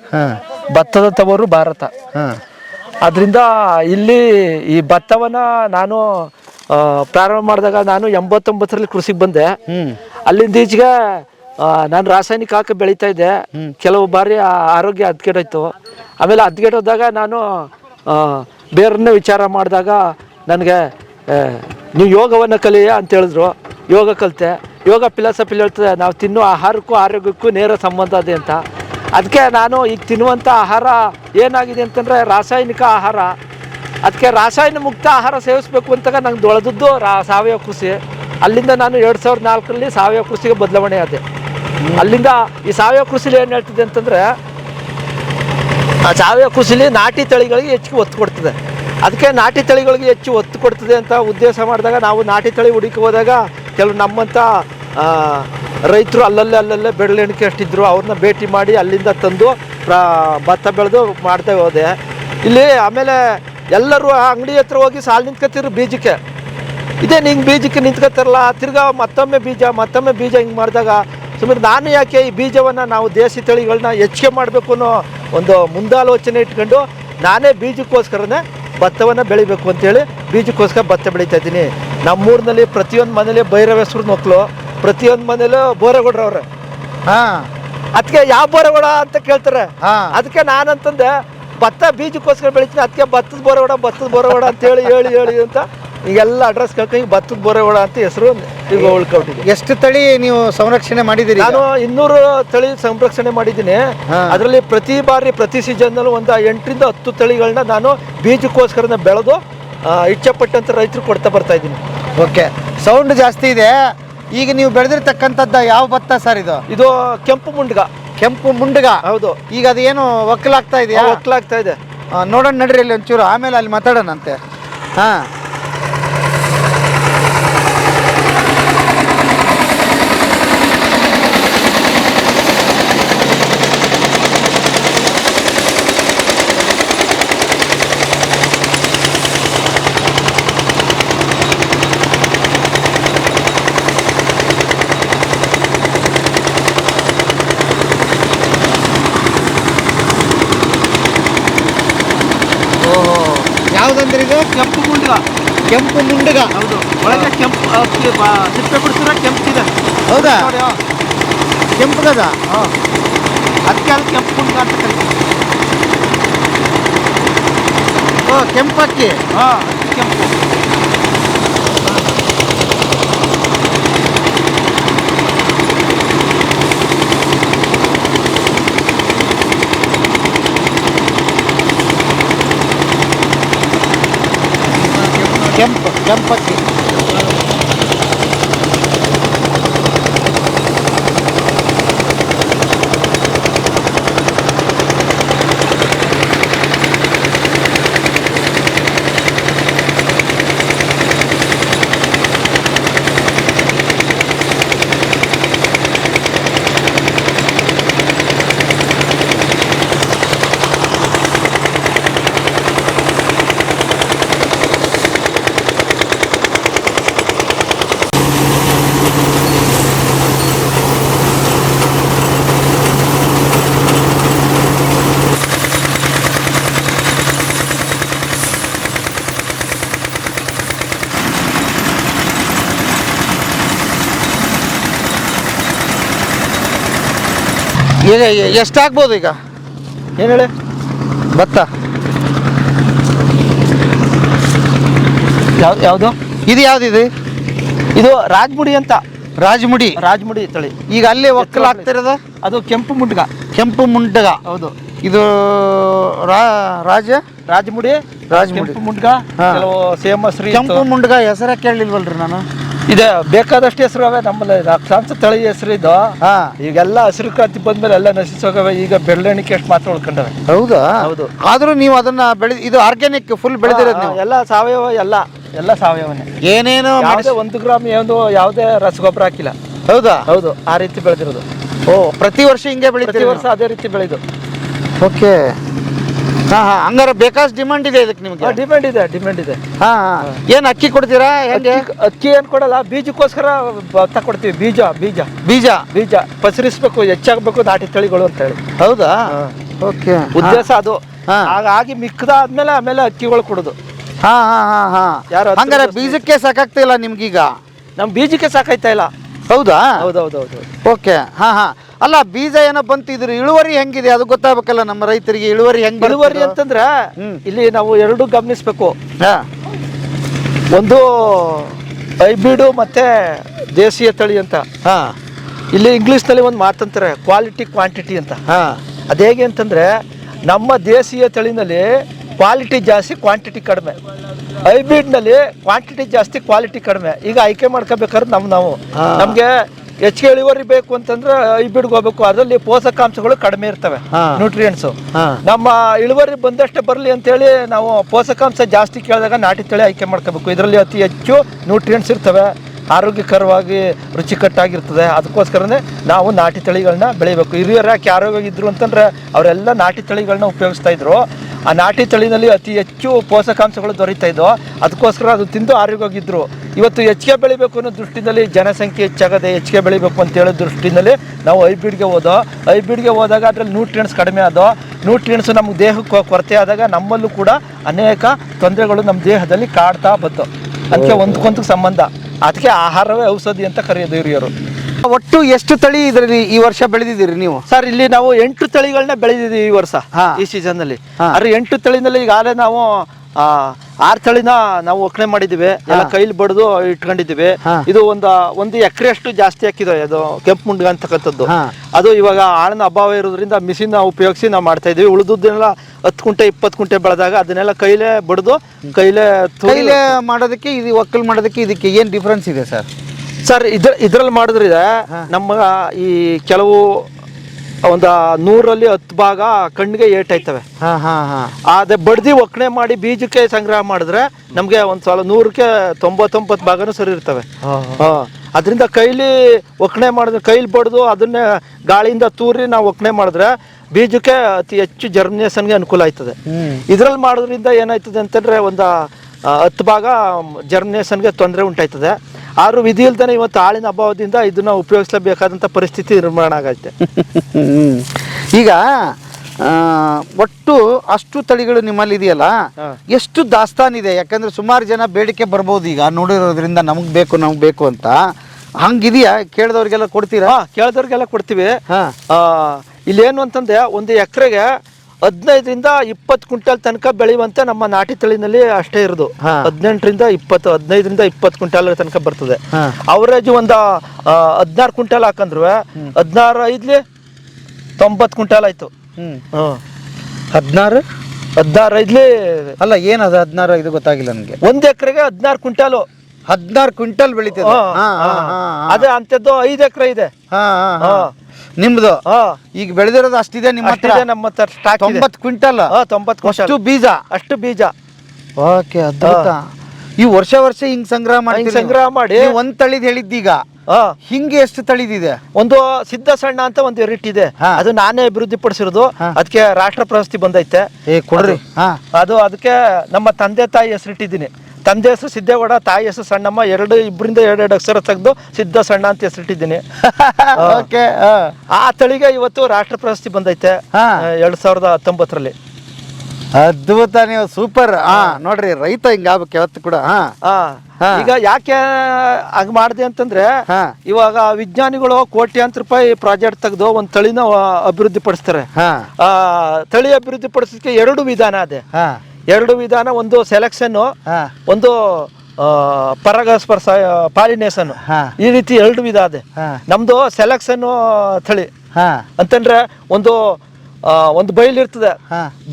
ಭತ್ತದ ತವರು ಭಾರತ. ಅದರಿಂದ ಇಲ್ಲಿ ಈ ಭತ್ತವನ್ನ ನಾನು ಆ, ಪ್ರಾರಂಭ ಮಾಡಿದಾಗ ನಾನು ಎಂಬತ್ತೊಂಬತ್ತರಲ್ಲಿ ಕೃಷಿಗೆ ಬಂದೆ. ಅಲ್ಲಿಂದ ಈಚೆಗೆ ಆ, ನಾನು ರಾಸಾಯನಿಕ ಹಾಕಿ ಬೆಳೀತಾ ಇದ್ದೆ. ಕೆಲವು ಬಾರಿ ಆ ಆರೋಗ್ಯ ಆಯ್ತು ಆಮೇಲೆ ಹದ್ಗೆಡೋದಾಗ ನಾನು ಬೇರನ್ನ ವಿಚಾರ ಮಾಡಿದಾಗ ನನಗೆ ನೀವು ಯೋಗವನ್ನು ಕಲಿಯ ಅಂತ ಹೇಳಿದ್ರು. ಯೋಗ ಕಲಿತೆ. ಯೋಗ ಫಿಲಾಸಫಿ ಹೇಳ್ತದೆ ನಾವು ತಿನ್ನುವ ಆಹಾರಕ್ಕೂ ಆರೋಗ್ಯಕ್ಕೂ ನೇರ ಸಂಬಂಧ ಇದೆ ಅಂತ. ಅದಕ್ಕೆ ನಾನು ಈಗ ತಿನ್ನುವಂಥ ಆಹಾರ ಏನಾಗಿದೆ ಅಂತಂದರೆ ರಾಸಾಯನಿಕ ಆಹಾರ. ಅದಕ್ಕೆ ರಾಸಾಯನ ಮುಕ್ತ ಆಹಾರ ಸೇವಿಸಬೇಕು ಅಂತಾಗ ನಂಗೆ ದೊಳೆದದ್ದು ರಾ ಸಾವಯವ ಕೃಷಿ. ಅಲ್ಲಿಂದ ನಾನು ಎರಡು ಸಾವಿರದ ನಾಲ್ಕರಲ್ಲಿ ಸಾವಯವ ಕೃಷಿಗೆ ಬದಲಾವಣೆ ಆದೆ. ಅಲ್ಲಿಂದ ಈ ಸಾವಯವ ಕೃಷಿಲಿ ಏನು ಹೇಳ್ತಿದೆ ಅಂತಂದರೆ, ಆ ಸಾವಯವ ಕೃಷಿಲಿ ನಾಟಿ ತಳಿಗಳಿಗೆ ಹೆಚ್ಚು ಒತ್ತು ಕೊಡ್ತದೆ. ಅದಕ್ಕೆ ನಾಟಿ ತಳಿಗಳಿಗೆ ಹೆಚ್ಚು ಒತ್ತು ಕೊಡ್ತದೆ ಅಂತ ಉದ್ದೇಶ ಮಾಡಿದಾಗ ನಾವು ನಾಟಿ ತಳಿ ಹುಡುಕಿ ಹೋದಾಗ ಕೆಲವು ನಮ್ಮಂಥ ರೈತರು ಅಲ್ಲಲ್ಲೇ ಅಲ್ಲಲ್ಲೇ ಬೆಳಲೆಣಿಕೆ ಅಷ್ಟಿದ್ರು ಅವ್ರನ್ನ ಭೇಟಿ ಮಾಡಿ ಅಲ್ಲಿಂದ ತಂದು ಪ್ರಾ, ಭತ್ತ ಬೆಳೆದು ಮಾಡ್ತಾ ಹೋದೆ. ಇಲ್ಲಿ ಆಮೇಲೆ ಎಲ್ಲರೂ ಆ ಅಂಗಡಿ ಹತ್ರ ಹೋಗಿ ಸಾಲು ನಿಂತ್ಕೊತಿರು ಬೀಜಕ್ಕೆ. ಇದೇ ನಿಂಗೆ ಬೀಜಕ್ಕೆ ನಿಂತ್ಕೊತಾರಲ್ಲ ತಿರ್ಗಾ ಮತ್ತೊಮ್ಮೆ ಬೀಜ ಮತ್ತೊಮ್ಮೆ ಬೀಜ ಹಿಂಗೆ ಮಾಡಿದಾಗ ಸುಮ್ಮನೆ ನಾನು ಯಾಕೆ ಈ ಬೀಜವನ್ನು ನಾವು ದೇಸಿ ತಳಿಗಳನ್ನ ಹೆಚ್ಚಿಗೆ ಮಾಡಬೇಕು ಅನ್ನೋ ಒಂದು ಮುಂದಾಲೋಚನೆ ಇಟ್ಕೊಂಡು ನಾನೇ ಬೀಜಕ್ಕೋಸ್ಕರನೇ ಭತ್ತವನ್ನು ಬೆಳಿಬೇಕು ಅಂತೇಳಿ ಬೀಜಕ್ಕೋಸ್ಕರ ಭತ್ತ ಬೆಳೀತಾ ಇದ್ದೀನಿ. ನಮ್ಮೂರಿನಲ್ಲಿ ಪ್ರತಿಯೊಂದು ಮನೇಲಿ ಭೈರವೇಶ್ವರ ಮಕ್ಕಳು ಪ್ರತಿಯೊಂದು ಮನೇಲೂ ಬೋರಗೌಡ್ರವ್ರೆ ಹಾಂ. ಅದಕ್ಕೆ ಯಾವ ಬೋರಗೌಡ ಅಂತ ಕೇಳ್ತಾರೆ? ಹಾಂ. ಅದಕ್ಕೆ ನಾನಂತಂದೆ ಭತ್ತ ಬೀಜಕ್ಕೋಸ್ಕರ ಬೆಳಿತೀನಿ ಅದಕ್ಕೆ ಭತ್ತದ ಬೋರಗೌಡ ಭತ್ತದ ಬೋರಗೌಡ ಅಂತ ಹೇಳಿ ಹೇಳಿ ಹೇಳಿ ಅಂತ ಈಗೆಲ್ಲ ಅಡ್ರೆಸ್ ಕಳ್ಕೊಂಡು ಈಗ ಭತ್ತದ ಬೋರಗೌಡ ಅಂತ ಹೆಸರು ಈಗ ಉಳ್ಕೊಂಡಿದೆ ಎಷ್ಟು ತಳಿ ನೀವು ಸಂರಕ್ಷಣೆ ಮಾಡಿದ್ದೀರಿ ಈಗ? ನಾನು ಇನ್ನೂರು ತಳಿ ಸಂರಕ್ಷಣೆ ಮಾಡಿದ್ದೀನಿ. ಅದರಲ್ಲಿ ಪ್ರತಿ ಬಾರಿ ಪ್ರತಿ ಸೀಸನ್ನಲ್ಲೂ ಒಂದು ಎಂಟರಿಂದ ಹತ್ತು ತಳಿಗಳನ್ನ ನಾನು ಬೀಜಕ್ಕೋಸ್ಕರ ಬೆಳೆದು ಇಚ್ಛೆ ಇಚ್ಛೆಪಟ್ಟಂತ ರೈತರು ಕೊಡ್ತಾ ಬರ್ತಾ ಇದ್ದೀನಿ. ಓಕೆ. ಸೌಂಡ್ ಜಾಸ್ತಿ ಇದೆ. ಈಗ ನೀವು ಬೆಳೆದಿರ್ತಕ್ಕಂಥದ್ದು ಯಾವ ಭತ್ತ ಸರ್ ಇದು? ಇದು ಕೆಂಪು ಮುಂಡ್ಗ. ಕೆಂಪು ಮುಂಡಗ? ಹೌದು. ಈಗ ಅದೇನು ಒಕ್ಕಲಾಗ್ತಾ ಇದೆಯಾ? ಒಕ್ಕಲಾಗ್ತಾ ಇದೆ. ನೋಡೋಣ ನಡ್ರಿ ಅಲ್ಲಿ ಒಂಚೂರು. ಆಮೇಲೆ ಅಲ್ಲಿ ಮಾತಾಡೋಣಂತೆ. ಹಾಂ. ಕೆಂಪು ಮುಂಡಗ ಕೆಂಪು ಮುಂಡಗ ಹೌದು. ಒಳಗೆ ಕೆಂಪು ಸಿಪ್ಪೆ ಬಿಡ್ಸಿದ್ರೆ ಕೆಂಪಿದೆ. ಹೌದಾ. ಕೆಂಪುಗದ ಹಾಂ ಅದಕ್ಕೆ ಅಲ್ಲಿ ಕೆಂಪು ಮುಂಡಗ ಅಂತ ಕರಿತೀವಿ ಓ ಕೆಂಪಕ್ಕಿ? ಹಾಂ ಕೆಂಪು. ಕೆಂಪು ಕೆಂಪಕ್ಕಿ ಈಗ ಎಷ್ಟಾಗ್ಬೋದು ಈಗ? ಏನು ಹೇಳಿ? ಭತ್ತ. ಯಾವ ಯಾವುದು? ಇದು ಯಾವ್ದಿದೆ? ಇದು ರಾಜ್ಮುಡಿ ಅಂತ. ರಾಜಮುಡಿ. ರಾಜ್ಮುಡಿ ತಳಿ. ಈಗ ಅಲ್ಲೇ ಒಕ್ಕಲಾಗ್ತಿರೋದ ಅದು ಕೆಂಪು ಮುಂಡ್ಗ. ಕೆಂಪು ಮುಂಡಗ. ಹೌದು. ಇದು ರಾಜ ರಾಜಮುಡಿ ರಾಜಮುಡಿ. ಮುಂಡ್ಗ. ಕೆಲವು ಸೇಮ್ ಕೆಂಪು ಮುಂಡಗ ಹೆಸರ ಕೇಳಿಲ್ವಲ್ರಿ ನಾನು? ಇದೆ ಬೇಕಾದಷ್ಟು ಹೆಸರು ಅವೆ ನಮ್ಮಲ್ಲಿ. ಲಕ್ಷಾಂಶ ತಳಿ ಹೆಸರು ಇದು. ಹಾ. ಈಗೆಲ್ಲ ಹಸಿರು ಕ್ರಾಂತಿ ಬಂದ್ಮೇಲೆ ಎಲ್ಲ ನಶಿಸೋಗವೆ. ಈಗ ಬೆರಳೆಣಿಕೆ ಎಷ್ಟು ಮಾತ್ರ ಉಳ್ಕೊಂಡವೆ. ಹೌದಾ? ಹೌದು. ಆದ್ರೂ ನೀವು ಅದನ್ನ ಬೆಳೆ ಇದು ಆರ್ಗ್ಯಾನಿಕ್ ಫುಲ್ ಬೆಳೆದಿರೋದು ನೀವು? ಎಲ್ಲ ಸಾವಯವ ಎಲ್ಲ. ಎಲ್ಲ ಸಾವಯವನೇ. ಏನೇನು ಯಾವುದೇ ಒಂದು ಗ್ರಾಮ್ ಏನು ಯಾವುದೇ ರಸಗೊಬ್ಬರ ಹಾಕಿಲ್ಲ. ಹೌದಾ? ಹೌದು ಆ ರೀತಿ ಬೆಳೆದಿರೋದು. ಓ ಪ್ರತಿ ವರ್ಷ ಹಿಂಗೆ ಪ್ರತಿ ವರ್ಷ ಅದೇ ರೀತಿ ಬೆಳೆದು. ಓಕೆ. ಹಾ ಹಾ ಹಂಗಾರೆ ಬೇಕಾಸ್ ಡಿಮಾಂಡ್ ಇದೆ ಇದಕ್ಕೆ ನಿಮ್ಗೆ? ಡಿಮ್ಯಾಂಡ್ ಇದೆ ಡಿಮ್ಯಾಂಡ್ ಇದೆ. ಹಾ ಹಾ. ಏನ್ ಅಕ್ಕಿ ಕೊಡ್ತೀರಾ ಹೆಂಗೆ? ಅಕ್ಕಿ ಅಕ್ಕಿ ಏನ್ ಕೊಡಲ್ಲ ಬೀಜಕ್ಕೋಸ್ಕರ ಭತ್ತ ಕೊಡ್ತೀವಿ ಬೀಜ ಬೀಜ. ಬೀಜ? ಬೀಜ ಪಸರಿಸ್ಬೇಕು ಹೆಚ್ಚಾಗಬೇಕು ದಾಟಿ ತಳಿಗಳು ಅಂತ ಹೇಳಿ. ಹೌದಾ? ಓಕೆ. ಉದ್ದೇಶ ಅದು. ಹಾ. ಹಾಗಾಗಿ ಮಿಕ್ಕದಾದ್ಮೇಲೆ ಆಮೇಲೆ ಅಕ್ಕಿಗಳು ಕೊಡೋದು. ಹಾ ಹಾ ಹಾ ಹಾ. ಯಾರು ಹಂಗಾರೆ ಬೀಜಕ್ಕೆ ಸಾಕಾಗ್ತಿಲ್ಲ ನಿಮ್ಗೀಗ? ನಮ್ ಬೀಜಕ್ಕೆ ಸಾಕಾಯ್ತಾ ಇಲ್ಲ. ಹೌದಾ? ಹೌದೌದೌದು. ಓಕೆ ಹಾ ಹಾ. ಅಲ್ಲ ಬೀಜ ಏನೋ ಬಂತಿದ್ರು ಇದ್ರ ಇಳುವರಿ ಹೆಂಗಿದೆ? ಅದು ಗೊತ್ತಾಗಬೇಕಲ್ಲ ನಮ್ಮ ರೈತರಿಗೆ ಇಳುವರಿ ಹೆಂಗ್ ಇಳುವರಿ ಅಂತಂದ್ರ. ಇಲ್ಲಿ ನಾವು ಎರಡು ಗಮನಿಸ್ಬೇಕು. ಹಾ. ಒಂದು ಹೈಬ್ರಿಡು ಮತ್ತೆ ದೇಶೀಯ ತಳಿ ಅಂತ. ಹಾ. ಇಲ್ಲಿ ಇಂಗ್ಲೀಷ್ನಲ್ಲಿ ಒಂದು ಮಾತಂತಾರೆ ಕ್ವಾಲಿಟಿ ಕ್ವಾಂಟಿಟಿ ಅಂತ. ಹಾ. ಅದೇಗೆ ಅಂತಂದ್ರೆ ನಮ್ಮ ದೇಶೀಯ ತಳಿನಲ್ಲಿ ಕ್ವಾಲಿಟಿ ಜಾಸ್ತಿ ಕ್ವಾಂಟಿಟಿ ಕಡಿಮೆ. ಹೈಬ್ರಿಡ್ನಲ್ಲಿ ಕ್ವಾಂಟಿಟಿ ಜಾಸ್ತಿ ಕ್ವಾಲಿಟಿ ಕಡಿಮೆ. ಈಗ ಆಯ್ಕೆ ಮಾಡ್ಕೋಬೇಕಾದ್ರೆ ನಮ್ಮ ನಾವು. ನಮಗೆ ಹೆಚ್ಚಿಗೆ ಇಳುವರಿ ಬೇಕು ಅಂತಂದ್ರೆ ಹೈಬ್ರಿಡ್ಗೆ ಹೋಗ್ಬೇಕು. ಅದರಲ್ಲಿ ಪೋಷಕಾಂಶಗಳು ಕಡಿಮೆ ಇರ್ತವೆ. ನ್ಯೂಟ್ರಿಯೆಂಟ್ಸು ನಮ್ಮ ಇಳುವರಿ ಬಂದಷ್ಟೇ ಬರಲಿ ಅಂತೇಳಿ ನಾವು ಪೋಷಕಾಂಶ ಜಾಸ್ತಿ ಕೇಳಿದಾಗ ನಾಟಿ ತಳಿ ಆಯ್ಕೆ ಮಾಡ್ಕೋಬೇಕು. ಇದರಲ್ಲಿ ಅತಿ ಹೆಚ್ಚು ನ್ಯೂಟ್ರಿಯೆಂಟ್ಸ್ ಇರ್ತವೆ. ಆರೋಗ್ಯಕರವಾಗಿ ರುಚಿಕಟ್ಟಾಗಿರ್ತದೆ. ಅದಕ್ಕೋಸ್ಕರನೇ ನಾವು ನಾಟಿ ತಳಿಗಳನ್ನ ಬೆಳಿಬೇಕು. ಹಿರಿಯರು ಯಾಕೆ ಇದ್ರು ಅಂತಂದ್ರೆ ಅವರೆಲ್ಲ ನಾಟಿ ತಳಿಗಳನ್ನ ಉಪಯೋಗಿಸ್ತಾ ಇದ್ರು. ಆ ನಾಟಿ ತಳಿನಲ್ಲಿ ಅತಿ ಹೆಚ್ಚು ಪೋಷಕಾಂಶಗಳು ದೊರೀತಾ ಇದ್ದವು ಅದಕ್ಕೋಸ್ಕರ ಅದು ತಿಂದು ಆರೋಗ್ಯವಾಗಿದ್ದರು ಇವತ್ತು ಹೆಚ್ಚಿಗೆ ಬೆಳಿಬೇಕು ಅನ್ನೋ ದೃಷ್ಟಿನಲ್ಲಿ ಜನಸಂಖ್ಯೆ ಹೆಚ್ಚಾಗದೆ ಹೆಚ್ಚಿಗೆ ಬೆಳಿಬೇಕು ಅಂತ ಹೇಳೋ ದೃಷ್ಟಿನಲ್ಲಿ ನಾವು ಹೈಬ್ರಿಡ್ಗೆ ಹೋದೋ, ಹೈಬ್ರಿಡ್ಗೆ ಹೋದಾಗ ಅದರಲ್ಲಿ ನ್ಯೂಟ್ರಿಯೆಂಟ್ಸ್ ಕಡಿಮೆ ಆದೋ ನ್ಯೂಟ್ರಿಯೆಂಟ್ಸ್ ನಮ್ಮ ದೇಹಕ್ಕೆ ಕೊರತೆ ಆದಾಗ ನಮ್ಮಲ್ಲೂ ಕೂಡ ಅನೇಕ ತೊಂದರೆಗಳು ನಮ್ಮ ದೇಹದಲ್ಲಿ ಕಾಡ್ತಾ ಬಂತು. ಅದಕ್ಕೆ ಒಂದಕ್ಕೊಂದಕ್ಕೆ ಸಂಬಂಧ. ಅದಕ್ಕೆ ಆಹಾರವೇ ಔಷಧಿ ಅಂತ ಕರೆಯೋದು ಹಿರಿಯರು. ಒಟ್ಟು ಎಷ್ಟು ತಳಿ ಇದ್ರಲ್ಲಿ ಈ ವರ್ಷ ಬೆಳೆದಿದ್ದೀರಿ ನೀವು ಸರ್ ಇಲ್ಲಿ ನಾವು ಎಂಟು ತಳಿಗಳನ್ನ ಬೆಳೆದಿದ್ದೀವಿ ಈ ವರ್ಷ ಹಾ. ಈ ಸೀಸನ್ನಲ್ಲಿ ಹಾ. ಅರೆ ಎಂಟು ತಳಿನಲ್ಲಿ ಈಗಾಗಲೇ ನಾವು ಆ, ಆರ್ ತಳಿನ ನಾವು ಒಕ್ಕಣೆ ಮಾಡಿದ್ದೀವಿ ಎಲ್ಲ ಕೈಲಿ ಬಡ್ದು ಇಟ್ಕೊಂಡಿದ್ದೀವಿ ಹಾ. ಇದು ಒಂದು ಒಂದು ಎಕರೆ ಅಷ್ಟು ಜಾಸ್ತಿ ಹಾಕಿದೆ ಅದು ಕೆಂಪು ಮುಂಡ್ಗ ಅಂತಕ್ಕಂಥದ್ದು ಹಾ. ಅದು ಇವಾಗ ಆಳನ ಅಭಾವ ಇರೋದ್ರಿಂದ ಮಿಷಿನ್ ಉಪಯೋಗಿಸಿ ನಾವು ಮಾಡ್ತಾ ಇದೀವಿ ಉಳಿದುದನ್ನೆಲ್ಲ ಹತ್ತು ಕುಂಟೆ ಇಪ್ಪತ್ತು ಕುಂಟೆ ಬೆಳೆದಾಗ ಅದನ್ನೆಲ್ಲ ಕೈಲೇ ಬಡ್ದು ಕೈಲೇ ತುರಿ- ಕೈಲೇ ಮಾಡೋದಕ್ಕೆ ಇದು ಒಕ್ಕಲ್ ಮಾಡೋದಕ್ಕೆ ಇದಕ್ಕೆ ಏನ್ ಡಿಫ್ರೆನ್ಸ್ ಇದೆ ಸರ್ ಸರ್ ಇದ್ರ ಇದ್ರಲ್ಲಿ ಮಾಡಿದ್ರೆ ನಮ್ಮ ಈ ಕೆಲವು ಒಂದು ನೂರಲ್ಲಿ ಹತ್ತು ಭಾಗ ಕಣ್ಣಿಗೆ ಏಟಾಯ್ತವೆ. ಹಾ ಹಾ ಅದೇ ಬಡ್ದಿ ಒಕ್ಕಣೆ ಮಾಡಿ ಬೀಜಕ್ಕೆ ಸಂಗ್ರಹ ಮಾಡಿದ್ರೆ ನಮಗೆ ಒಂದು ಸಲ ನೂರಕ್ಕೆ ತೊಂಬತ್ತೊಂಬತ್ತು ಭಾಗನೂ ಸರಿ ಇರ್ತವೆ. ಅದರಿಂದ ಕೈಲಿ ಒಕ್ಕಣೆ ಮಾಡಿದ್ರೆ ಕೈಲಿ ಬಡ್ದು ಅದನ್ನೇ ಗಾಳಿಯಿಂದ ತೂರಿ ನಾವು ಒಕ್ಕಣೆ ಮಾಡಿದ್ರೆ ಬೀಜಕ್ಕೆ ಅತಿ ಹೆಚ್ಚು ಜರ್ಮಿನೇಷನ್ಗೆ ಅನುಕೂಲ ಆಯ್ತದೆ. ಇದ್ರಲ್ಲಿ ಮಾಡೋದ್ರಿಂದ ಏನಾಯ್ತದೆ ಅಂತಂದ್ರೆ ಒಂದು ಹತ್ತು ಭಾಗ ಜರ್ಮಿನೇಷನ್ಗೆ ತೊಂದರೆ ಉಂಟಾಯ್ತದೆ. ಆದ್ರೂ ವಿಧಿ ಇವತ್ತು ಆಳಿನ ಅಭಾವದಿಂದ ಇದನ್ನ ಉಪಯೋಗಿಸಲೇಬೇಕಾದಂಥ ಪರಿಸ್ಥಿತಿ ನಿರ್ಮಾಣ ಆಗೈತೆ. <laughs> ಈಗ ಒಟ್ಟು ಅಷ್ಟು ತಳಿಗಳು ನಿಮ್ಮಲ್ಲಿ ಇದೆಯಲ್ಲ? ಎಷ್ಟು ದಾಸ್ತಾನಿದೆ ಯಾಕಂದ್ರೆ ಸುಮಾರು ಜನ ಬೇಡಿಕೆ ಬರ್ಬೋದು ಈಗ ನೋಡಿರೋದ್ರಿಂದ ನಮಗ್ ಬೇಕು ನಮ್ಗೆ ಬೇಕು ಅಂತ. ಹಂಗಿದೆಯಾ? ಕೇಳಿದವ್ರಿಗೆಲ್ಲ ಕೊಡ್ತೀರಾ? ಕೇಳಿದವ್ರಿಗೆಲ್ಲ ಕೊಡ್ತೀವಿ. ಇಲ್ಲೇನು ಅಂತಂದ್ರೆ ಒಂದು ಎಕರೆಗೆ ಹದಿನೈದರಿಂದ ಇಪ್ಪತ್ತು ಕ್ವಿಂಟಲ್ ತನಕ ಬೆಳೆಯುವಂತೆ ನಮ್ಮ ನಾಟಿ ತಳಿನಲ್ಲಿ ಅಷ್ಟೇ ಇರೋದು. ಹದಿನೆಂಟರಿಂದ ಇಪ್ಪತ್ತು ಹದಿನೈದರಿಂದ ಇಪ್ಪತ್ತು ಕ್ವಿಂಟಲ್ ತನಕ ಬರ್ತದೆ. ಅವರೇಜ್ ಒಂದು ಹದಿನಾರು ಕ್ವಿಂಟಲ್ ಹಾಕಂದ್ರು ಹದಿನಾರು ಐದ್ಲಿ ತೊಂಬತ್ತು ಕ್ವಿಂಟಲ್ ಆಯ್ತು. ಹದಿನಾರು? ಹದಿನಾರು ಐದ್ಲಿ ಅಲ್ಲ ಏನದು ಹದಿನಾರು ಇದು ಗೊತ್ತಾಗಿಲ್ಲ ನನಗೆ. ಒಂದ್ ಎಕರೆಗೆ ಹದಿನಾರು ಕ್ವಿಂಟಾಲು. ಹದಿನಾರು ಕ್ವಿಂಟಲ್ ಬೆಳಿತದೆ. ಹಾ. ಅದೇ ಅಂಥದ್ದು ಐದು ಎಕರೆ ಇದೆ. ಹಾ, ಹಾ, ಹಾ. ಹಾ. ನಿಮ್ದು? ಈಗ ಬೆಳೆದಿರೋದು ಅಷ್ಟಿದೆ ನಿಮ್ಮ ಹತ್ರ? ನಮ್ಮ ಹತ್ರ ಸ್ಟಾಕ್ ಇದೆ. ತೊಂಬತ್ತು ಕ್ವಿಂಟಲ್? ತೊಂಬತ್ತು ಅಷ್ಟು ಬೀಜ? ಅಷ್ಟು ಬೀಜ. ಓಕೆ ಅದ್ಭುತ. ಈ ವರ್ಷ ವರ್ಷ ಹಿಂಗ್ ಸಂಗ್ರಹ ಮಾಡಿ ಹಿಂಗ್ ಸಂಗ್ರಹ ಮಾಡಿ- ಒಂದ್ ತಳಿದ್ ಹೇಳಿದ್ದೀಗ. ಹಿಂಗೆ ಎಷ್ಟು ತಳಿದಿದೆ? ಒಂದು ಸಿದ್ಧ ಸಣ್ಣ ಅಂತ ಒಂದು ವೆರೈಟಿ ಇದೆ ಅದು ನಾನೇ ಅಭಿವೃದ್ಧಿ ಪಡಿಸಿರೋದು. ಅದಕ್ಕೆ ರಾಷ್ಟ್ರ ಪ್ರಶಸ್ತಿ ಬಂದೈತೆ. ಕೊಡ್ರಿ. ಅದು ಅದಕ್ಕೆ ನಮ್ಮ ತಂದೆ ತಾಯಿ ಹೆಸರಿಟ್ಟಿದ್ದೀನಿ. ತಂದೆ ಹೆಸರು ಸಿದ್ದೇಗೌಡ ತಾಯಿ ಹೆಸರು ಸಣ್ಣಮ್ಮ ಎರಡು ಇಬ್ಬರಿಂದ ಎರಡೆರಡು ಅಕ್ಷರ ತೆಗೆದು ಸಿದ್ಧ ಸಣ್ಣ ಅಂತ ಹೆಸರಿಟ್ಟಿದ್ದೀನಿ. <laughs> ಓಕೆ ಆ. ತಳಿಗೆ ಇವತ್ತು ರಾಷ್ಟ್ರ ಪ್ರಶಸ್ತಿ ಬಂದೈತೆ ಎರಡ್ ಸಾವಿರದ ಹತ್ತೊಂಬತ್ತರಲ್ಲಿ. ಅದ್ಭುತ ನೀವು ಸೂಪರ್. ಹಾ ನೋಡ್ರಿ ರೈತ ಹಿಂಗ ಆಗ್ಬೇಕು ಯಾವತ್ತು ಕೂಡ ಹಾ. ಹಾ. ಈಗ ಯಾಕೆ ಹಂಗ ಮಾಡಿದೆ ಅಂತಂದ್ರೆ ಹಾ. ಇವಾಗ ವಿಜ್ಞಾನಿಗಳು ಕೋಟ್ಯಾಂತರ ರೂಪಾಯಿ ಪ್ರಾಜೆಕ್ಟ್ ತೆಗೆದು ಒಂದು ತಳಿನ ಅಭಿವೃದ್ಧಿ ಪಡಿಸ್ತಾರೆ ತಳಿ ಅಭಿವೃದ್ಧಿ ಪಡಿಸೋದಕ್ಕೆ ಎರಡು ವಿಧಾನ ಅದೇ. ಹಾ. ಎರಡು ವಿಧಾನ ಒಂದು ಸೆಲೆಕ್ಷನ್ ಒಂದು ಪರಾಗಸ್ಪರ್ಶ ಪಾಲಿನೇಷನ್. ಈ ರೀತಿ ಎರಡು ವಿಧ ಇದೆ ಹಾ. ನಮ್ದು ಸೆಲೆಕ್ಷನ್ ತಳಿ ಅಂತಂದ್ರೆ ಒಂದು ಒಂದು ಬೈಲ್ ಇರ್ತದೆ.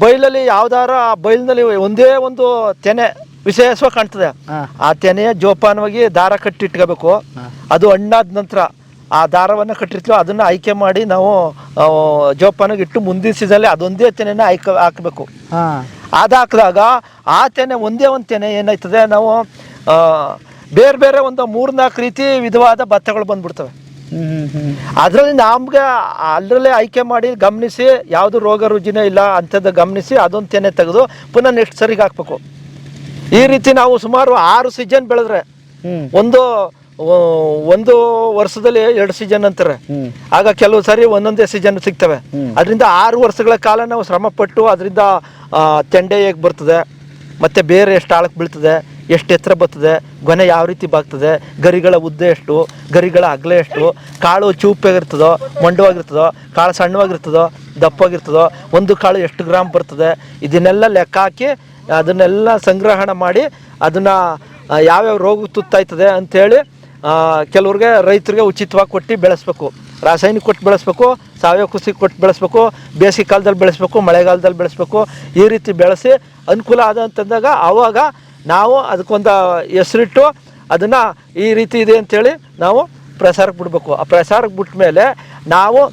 ಬೈಲಲ್ಲಿ ಯಾವ್ದಾರ ಆ ಬೈಲ್ನಲ್ಲಿ ಒಂದೇ ಒಂದು ತೆನೆ ವಿಶೇಷವಾಗಿ ಕಾಣ್ತದೆ. ಆ ತೆನೆಯ ಜೋಪಾನವಾಗಿ ದಾರ ಕಟ್ಟಿ ಇಟ್ಕೋಬೇಕು ಅದು ಹಣ್ಣಾದ ನಂತರ ಆ ದಾರವನ್ನು ಕಟ್ಟಿರ್ತೀವಿ ಅದನ್ನ ಆಯ್ಕೆ ಮಾಡಿ ನಾವು ಜೋಪಾನಾಗಿ ಇಟ್ಟು ಮುಂದಿನ ಸೀಸನ್ ಅದೊಂದೇ ತೆನೆನ ಆಯ್ಕೆ ಹಾಕಬೇಕು. ಹಾ ಅದು ಹಾಕಿದಾಗ ಆ ತೆನೆ ಒಂದೇ ಒಂದು ತೆನೆ ಏನಾಯ್ತದೆ ನಾವು ಬೇರೆ ಬೇರೆ ಒಂದು ಮೂರ್ನಾಲ್ಕು ರೀತಿ ವಿಧವಾದ ಭತ್ತಗಳು ಬಂದ್ಬಿಡ್ತವೆ. ಅದರಲ್ಲಿ ನಮ್ಗೆ ಅದರಲ್ಲೇ ಆಯ್ಕೆ ಮಾಡಿ ಗಮನಿಸಿ ಯಾವುದು ರೋಗ ರುಜಿನ ಇಲ್ಲ ಅಂಥದ್ದು ಗಮನಿಸಿ ಅದೊಂದು ತೆನೆ ತೆಗೆದು ಪುನಃ ನೆಕ್ಸ್ಟ್ ಸರಿಗೆ ಹಾಕ್ಬೇಕು. ಈ ರೀತಿ ನಾವು ಸುಮಾರು ಆರು ಸೀಸನ್ ಬೆಳೆದ್ರೆ ಒಂದು ಒಂದು ವರ್ಷದಲ್ಲಿ ಎರಡು ಸೀಸನ್ ಅಂತಾರೆ. ಆಗ ಕೆಲವು ಸಾರಿ ಒಂದೊಂದೇ ಸೀಸನ್ ಸಿಗ್ತವೆ. ಅದರಿಂದ ಆರು ವರ್ಷಗಳ ಕಾಲ ನಾವು ಶ್ರಮ ಪಟ್ಟು ಅದರಿಂದ ತೆಂಡೆ ಹೇಗೆ ಬರ್ತದೆ? ಮತ್ತು ಬೇರೆ ಎಷ್ಟು ಆಳಕ್ಕೆ ಬೀಳ್ತದೆ? ಎಷ್ಟು ಎತ್ತರ ಬರ್ತದೆ? ಗೊನೆ ಯಾವ ರೀತಿ ಬಾಗ್ತದೆ? ಗರಿಗಳ ಉದ್ದ ಎಷ್ಟು? ಗರಿಗಳ ಅಗಲ ಎಷ್ಟು? ಕಾಳು ಚೂಪಾಗಿರ್ತದೋ ಮಂಡವಾಗಿರ್ತದೋ, ಕಾಳು ಸಣ್ಣವಾಗಿರ್ತದೋ, ದಪ್ಪವಾಗಿರ್ತದೋ, ಒಂದು ಕಾಳು ಎಷ್ಟು ಗ್ರಾಮ್ ಬರ್ತದೆ? ಇದನ್ನೆಲ್ಲ ಲೆಕ್ಕ ಹಾಕಿ ಅದನ್ನೆಲ್ಲ ಸಂಗ್ರಹಣ ಮಾಡಿ ಅದನ್ನು ಯಾವ್ಯಾವ ರೋಗ ತುತ್ತಾಯ್ತದೆ ಅಂಥೇಳಿ ಕೆಲವ್ರಿಗೆ, ರೈತರಿಗೆ ಉಚಿತವಾಗಿ ಕೊಟ್ಟು ಬೆಳೆಸ್ಬೇಕು. ರಾಸಾಯನಿಕ ಕೊಟ್ಟು ಬೆಳೆಸ್ಬೇಕು ಸಾವಯವ ಕೃಷಿ ಕೊಟ್ಟು ಬೆಳೆಸ್ಬೇಕು ಬೇಸಿಗೆ ಕಾಲದಲ್ಲಿ ಬೆಳೆಸ್ಬೇಕು ಮಳೆಗಾಲದಲ್ಲಿ ಬೆಳೆಸ್ಬೇಕು ಈ ರೀತಿ ಬೆಳೆಸಿ ಅನುಕೂಲ ಆದ ಅಂತಂದಾಗ ಆವಾಗ ನಾವು ಅದಕ್ಕೊಂದು ಹೆಸರಿಟ್ಟು ಅದನ್ನು ಈ ರೀತಿ ಇದೆ ಅಂಥೇಳಿ ನಾವು ಪ್ರಸಾರಕ್ಕೆ ಬಿಡಬೇಕು. ಆ ಪ್ರಸಾರಕ್ಕೆ ಬಿಟ್ಟ ಮೇಲೆ ನಾವು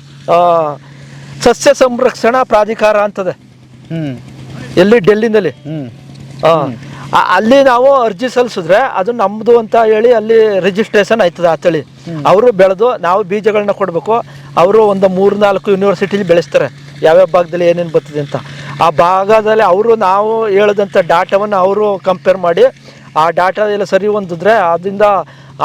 ಸಸ್ಯ ಸಂರಕ್ಷಣಾ ಪ್ರಾಧಿಕಾರ ಅಂತದೆ. ಎಲ್ಲಿ? ಡೆಲ್ಲಿನಲ್ಲಿ. ಆ- ಅಲ್ಲಿ ನಾವು ಅರ್ಜಿ ಸಲ್ಲಿಸಿದ್ರೆ ಅದು ನಮ್ಮದು ಅಂತ ಹೇಳಿ ಅಲ್ಲಿ ರಿಜಿಸ್ಟ್ರೇಷನ್ ಆಯ್ತದ ಆ ತಳಿ. ಅವರು ಬೆಳೆದು ನಾವು ಬೀಜಗಳನ್ನ ಕೊಡಬೇಕು. ಅವರು ಒಂದು ಮೂರು ನಾಲ್ಕು ಯೂನಿವರ್ಸಿಟಿಲಿ ಬೆಳೆಸ್ತಾರೆ. ಯಾವ್ಯಾವ ಭಾಗದಲ್ಲಿ ಏನೇನು ಬರ್ತದೆ ಅಂತ. ಆ ಭಾಗದಲ್ಲಿ ಅವರು ನಾವು ಹೇಳದಂಥ ಡಾಟಾವನ್ನು ಅವರು ಕಂಪೇರ್ ಮಾಡಿ, ಆ ಡಾಟಾ ಎಲ್ಲ ಸರಿ ಹೊಂದಿದ್ರೆ ಅದರಿಂದ